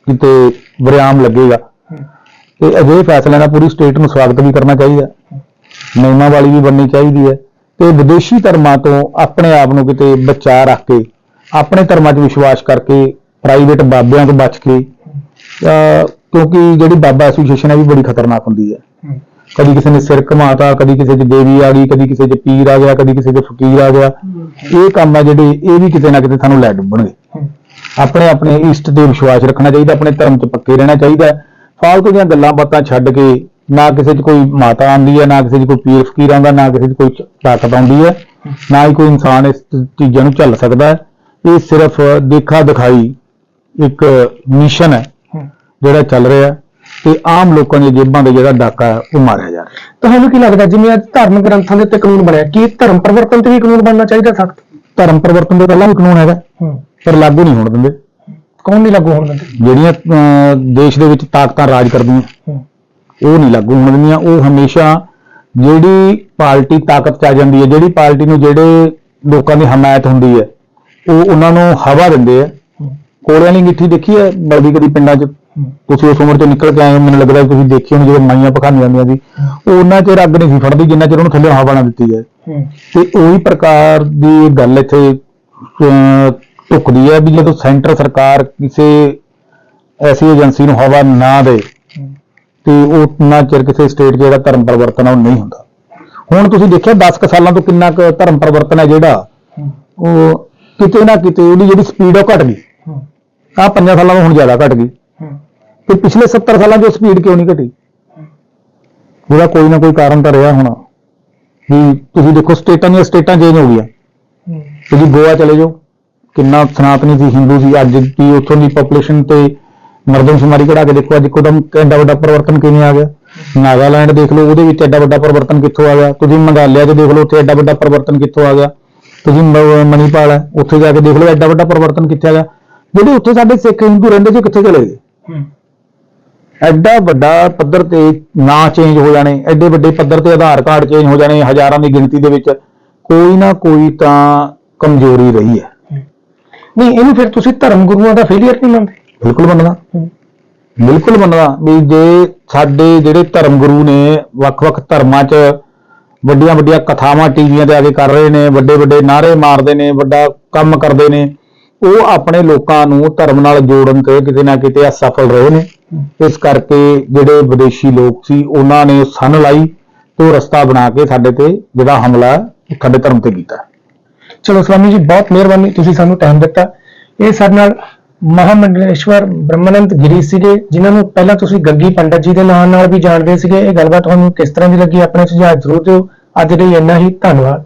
ਕਿਤੇ ਵਿਰਾਮ ਲੱਗੇਗਾ। ਤੇ ਅਜਿਹੇ ਫੈਸਲਿਆਂ ਦਾ ਪੂਰੀ ਸਟੇਟ ਨੂੰ ਸਵਾਗਤ ਵੀ ਕਰਨਾ ਚਾਹੀਦਾ। ਨਿਯਮਾਂ ਵਾਲੀ ਵੀ ਬਣਨੀ ਚਾਹੀਦੀ ਹੈ। ਤੇ ਵਿਦੇਸ਼ੀ ਧਰਮਾਂ ਤੋਂ ਆਪਣੇ ਆਪ ਨੂੰ ਕਿਤੇ ਬਚਾ ਰੱਖ ਕੇ, ਆਪਣੇ ਧਰਮਾਂ 'ਚ ਵਿਸ਼ਵਾਸ ਕਰਕੇ ਪ੍ਰਾਈਵੇਟ ਬਾਬਿਆਂ ਤੋਂ ਬਚ ਕੇ ਕਿਉਂਕਿ ਜਿਹੜੀ ਬਾਬਾ ਐਸੋਸੀਏਸ਼ਨ ਹੈ ਵੀ ਬੜੀ ਖਤਰਨਾਕ ਹੁੰਦੀ ਹੈ। ਕਦੀ ਕਿਸੇ ਨੇ ਸਿਰ ਘਮਾਤਾ, ਕਦੀ ਕਿਸੇ 'ਚ ਦੇਵੀ ਆ ਗਈ, ਕਦੀ ਕਿਸੇ 'ਚ ਪੀਰ ਆ ਗਿਆ, ਕਦੀ ਕਿਸੇ 'ਚ ਫਕੀਰ ਆ ਗਿਆ। ਇਹ ਕੰਮ ਆ ਜਿਹੜੇ ਇਹ ਵੀ ਕਿਤੇ ਨਾ ਕਿਤੇ ਸਾਨੂੰ ਲੈ ਡੁੱਬਣਗੇ। ਆਪਣੇ ਆਪਣੇ ਇਸ਼ਟ ਤੇ ਵਿਸ਼ਵਾਸ ਰੱਖਣਾ ਚਾਹੀਦਾ, ਆਪਣੇ ਧਰਮ 'ਚ ਪੱਕੇ ਰਹਿਣਾ ਚਾਹੀਦਾ। ਫਾਲਤੂ ਦੀਆਂ ਗੱਲਾਂ ਬਾਤਾਂ ਛੱਡ ਕੇ ਨਾ ਕਿਸੇ 'ਚ ਕੋਈ ਮਾਤਾ ਆਉਂਦੀ ਹੈ, ਨਾ ਕਿਸੇ 'ਚ ਕੋਈ ਪੀਰ ਫਕੀਰ ਆਉਂਦਾ, ਨਾ ਕਿਸੇ 'ਚ ਕੋਈ ਤਾਕਤ ਆਉਂਦੀ ਹੈ। ਨਾ ਹੀ ਕੋਈ ਇਨਸਾਨ ਇਸ ਚੀਜ਼ਾਂ ਨੂੰ ਝੱਲ ਸਕਦਾ ਹੈ। ਇਹ ਸਿਰਫ ਦੇਖਾ ਦਿਖਾਈ ਇੱਕ ਮਿਸ਼ਨ ਹੈ, ਜਿਹੜਾ ਚੱਲ ਰਿਹਾ। ਤੇ ਆਮ ਲੋਕਾਂ ਦੀਆਂ ਜੇਬਾਂ ਦੇ ਜਿਹੜਾ ਡਾਕਾ ਹੈ ਉਹ ਮਾਰਿਆ ਜਾ ਰਿਹਾ। ਤੁਹਾਨੂੰ ਕੀ ਲੱਗਦਾ ਜਿਵੇਂ ਅੱਜ ਧਾਰਮਿਕ ਗ੍ਰੰਥਾਂ ਦੇ ਉੱਤੇ ਕਾਨੂੰਨ ਬਣਿਆ ਕੀ ਧਰਮ ਪਰਿਵਰਤਨ ਤੇ ਵੀ ਕਾਨੂੰਨ ਬਣਨਾ ਚਾਹੀਦਾ ਸਖਤ? ਧਰਮ ਪਰਿਵਰਤਨ ਦੇ ਪਹਿਲਾਂ ਵੀ ਕਾਨੂੰਨ ਹੈਗਾ ਪਰ ਲਾਗੂ ਨਹੀਂ ਹੋਣ ਦਿੰਦੇ। ਕੌਣ ਨਹੀਂ ਲਾਗੂ ਹੋਣ ਦਿੰਦੇ? ਜਿਹੜੀਆਂ ਅਹ, ਦੇਸ਼ ਦੇ ਵਿੱਚ ਤਾਕਤਾਂ ਰਾਜ ਕਰਦੀਆਂ ਹੂੰ। ਉਹ ਨਹੀਂ ਲਾਗੂ ਹੋਣ ਦਿੰਦੀਆਂ। ਉਹ ਹਮੇਸ਼ਾ ਜਿਹੜੀ ਪਾਰਟੀ ਤਾਕਤ 'ਚ ਆ ਜਾਂਦੀ ਹੈ ਜਿਹੜੀ ਪਾਰਟੀ ਨੂੰ ਜਿਹੜੇ ਲੋਕਾਂ ਦੀ ਹਮਾਇਤ ਹੁੰਦੀ ਹੈ ਉਹ ਉਹਨਾਂ ਨੂੰ ਹਵਾ ਦਿੰਦੇ ਆ ਕੋਲਿਆਂ ਦੀ ਗਿੱਠੀ ਦੇਖੀ ਹੈ ਬਲਦੀ ਕਦੀ ਪਿੰਡਾਂ 'ਚ? ਤੁਸੀਂ ਉਸ ਉਮਰ 'ਚੋਂ ਨਿਕਲ ਕੇ ਆਏ ਹੋ ਮੈਨੂੰ ਲੱਗਦਾ ਤੁਸੀਂ ਦੇਖੀ ਹੋਣੀ ਜਦੋਂ ਮਾਈਆਂ ਪਖਾਨੀਆਂ ਜਾਂਦੀਆਂ ਸੀ ਉਹ ਉਹਨਾਂ ਚਿਰ ਅੱਗ ਨਹੀਂ ਸੀ ਫੜਦੀ ਜਿੰਨਾ ਚਿਰ ਉਹਨੂੰ ਥੱਲੇ ਹਵਾ ਨਾ ਦਿੱਤੀ ਜਾਏ। ਹੂੰ। ਤੇ ਉਹੀ ਪ੍ਰਕਾਰ ਦੀ ਗੱਲ ਇੱਥੇ ਢੁੱਕਦੀ ਹੈ ਵੀ ਜਦੋਂ ਸੈਂਟਰ ਸਰਕਾਰ ਕਿਸੇ ਐਸੀ ਏਜੰਸੀ ਨੂੰ ਹਵਾ ਨਾ ਦੇ ਤੇ ਉਹ ਨਾ ਚਿਰ ਕਿਸੇ ਸਟੇਟ ਜਿਹੜਾ ਧਰਮ ਪਰਿਵਰਤਨ ਉਹ ਨਹੀਂ ਹੁੰਦਾ। ਹੁਣ ਤੁਸੀਂ ਦੇਖਿਆ 10 ਕੁ ਸਾਲਾਂ ਤੋਂ ਕਿੰਨਾ ਕੁ ਧਰਮ ਪਰਿਵਰਤਨ ਹੈ ਜਿਹੜਾ ਉਹ ਕਿਤੇ ਨਾ ਕਿਤੇ ਉਹਦੀ ਜਿਹੜੀ ਸਪੀਡ ਉਹ ਘਟ ਗਈ। ਆ 5 ਸਾਲਾਂ ਤੋਂ ਹੁਣ ਜ਼ਿਆਦਾ ਘਟ ਗਈ। ਹੂੰ ਪਿਛਲੇ 70 ਸਾਲਾਂ ਦੀ ਸਪੀਡ ਕਿਉਂ ਨਹੀਂ ਘਟੀ? ਉਹਦਾ ਕੋਈ ਨਾ ਕੋਈ ਕਾਰਨ ਤਾਂ ਰਿਹਾ ਹੋਣਾ। ਵੀ ਤੁਸੀਂ ਦੇਖੋ, ਸਟੇਟਾਂ ਦੀਆਂ ਸਟੇਟਾਂ ਚੇਂਜ ਹੋ ਗਈਆਂ। ਤੁਸੀਂ ਗੋਆ ਚਲੇ ਜਾਓ। ਕਿੰਨਾ ਸਨਾਤਨੀ ਸੀ, ਹਿੰਦੂ ਸੀ, ਅੱਜ ਦੀ ਉੱਥੋਂ ਦੀ ਪੋਪੂਲੇਸ਼ਨ ਤੇ ਮਰਦਮਸ਼ੁਮਾਰੀ ਕਢਾ ਕੇ ਦੇਖੋ, ਅੱਜ ਇੱਕਦਮ ਕਿੰਨਾ ਵੱਡਾ ਪਰਿਵਰਤਨ ਕਿਵੇਂ ਆ ਗਿਆ? ਨਾਗਾਲੈਂਡ ਦੇਖ ਲਓ, ਉਹਦੇ ਵਿੱਚ ਐਡਾ ਵੱਡਾ ਪਰਿਵਰਤਨ ਕਿੱਥੋਂ ਆ ਗਿਆ? ਤੁਸੀਂ ਮੰਗਾਲਿਆ 'ਚ ਦੇਖ ਲਓ, ਉੱਥੇ ਐਡਾ ਵੱਡਾ ਪਰਿਵਰਤਨ ਕਿੱਥੋਂ ਆ ਗਿਆ? ਤੁਸੀਂ ਮ- ਮਨੀਪਾਲ ਹੈ, ਉੱਥੇ ਜਾ ਕੇ ਦੇਖ ਲਓ ਐਡਾ ਵੱਡਾ ਪਰਿਵਰਤਨ ਕਿੱਥੇ ਆ ਗਿਆ? ਜਿਹੜੇ ਉੱਥੇ ਸਾਡੇ ਸਿੱਖ ਹਿੰਦੂ ਰਹਿੰਦੇ ਸੀ ਕਿੱਥੇ ਚਲੇ ਗਏ? ਐਡਾ ਵੱਡਾ ਪੱਧਰ ਤੇ ਨਾਂ ਚੇਂਜ ਹੋ ਜਾਣੇ ਐਡੇ ਵੱਡੇ ਪੱਧਰ ਤੇ ਆਧਾਰ ਕਾਰਡ ਚੇਂਜ ਹੋ ਜਾਣੇ ਹਜ਼ਾਰਾਂ ਦੀ ਗਿਣਤੀ ਦੇ ਵਿੱਚ ਕੋਈ ਨਾ ਕੋਈ ਤਾਂ ਕਮਜ਼ੋਰੀ ਰਹੀ ਹੈ। ਨਹੀਂ ਇਹਨੂੰ ਫਿਰ ਤੁਸੀਂ ਧਰਮ ਗੁਰੂਆਂ ਦਾ ਫੇਲਿਅਰ ਨਹੀਂ ਮੰਨਦੇ? ਬਿਲਕੁਲ ਮੰਨਦਾ। ਬਿਲਕੁਲ ਮੰਨਦਾ ਵੀ ਜੇ ਸਾਡੇ ਜਿਹੜੇ ਧਰਮ ਗੁਰੂ ਨੇ ਵੱਖ-ਵੱਖ ਧਰਮਾਂ 'ਚ ਵੱਡੀਆਂ ਵੱਡੀਆਂ ਕਥਾਵਾਂ ਟੀਵੀਆਂ ਤੇ ਆ ਕੇ ਕਰ ਰਹੇ ਨੇ ਵੱਡੇ ਵੱਡੇ ਨਾਅਰੇ ਮਾਰਦੇ ਨੇ ਵੱਡਾ ਕੰਮ ਕਰਦੇ ਨੇ ਉਹ ਆਪਣੇ ਲੋਕਾਂ ਨੂੰ ਧਰਮ ਨਾਲ ਜੋੜਨ ਤੇ ਕਿਤੇ ਨਾ ਕਿਤੇ ਅਸਫਲ ਰਹੇ ਨੇ। ਇਸ ਕਰਕੇ ਜਿਹੜੇ ਵਿਦੇਸ਼ੀ ਲੋਕ ਸੀ, ਉਹਨਾਂ ਨੇ ਸਨ ਲਾਈ ਤੇ ਉਹ ਰਸਤਾ ਬਣਾ ਕੇ ਸਾਡੇ ਤੇ ਜਿਹੜਾ ਹਮਲਾ ਸਾਡੇ ਧਰਮ ਤੇ ਕੀਤਾ ਚਲੋ ਸਵਾਮੀ ਜੀ, ਬਹੁਤ ਮਿਹਰਬਾਨੀ ਤੁਸੀਂ ਸਾਨੂੰ ਟਾਈਮ ਦਿੱਤਾ। ਇਹ ਸਾਡੇ ਨਾਲ ਮਹਾਮੰਡਲੇਸ਼ਵਰ ਬ੍ਰਹਮਾਨੰਦ ਗਿਰੀ ਸੀਗੇ, ਜਿਨ੍ਹਾਂ ਨੂੰ ਪਹਿਲਾਂ ਤੁਸੀਂ ਗੱਗੀ ਪੰਡਤ ਜੀ ਦੇ ਨਾਂ ਨਾਲ ਵੀ ਜਾਣਦੇ ਸੀਗੇ। ਇਹ ਗੱਲਬਾਤ ਤੁਹਾਨੂੰ ਕਿਸ ਤਰ੍ਹਾਂ ਦੀ ਲੱਗੀ, ਆਪਣੇ ਸੁਝਾਅ ਜ਼ਰੂਰ ਦਿਓ। ਅੱਜ ਲਈ ਇੰਨਾ ਹੀ। ਧੰਨਵਾਦ।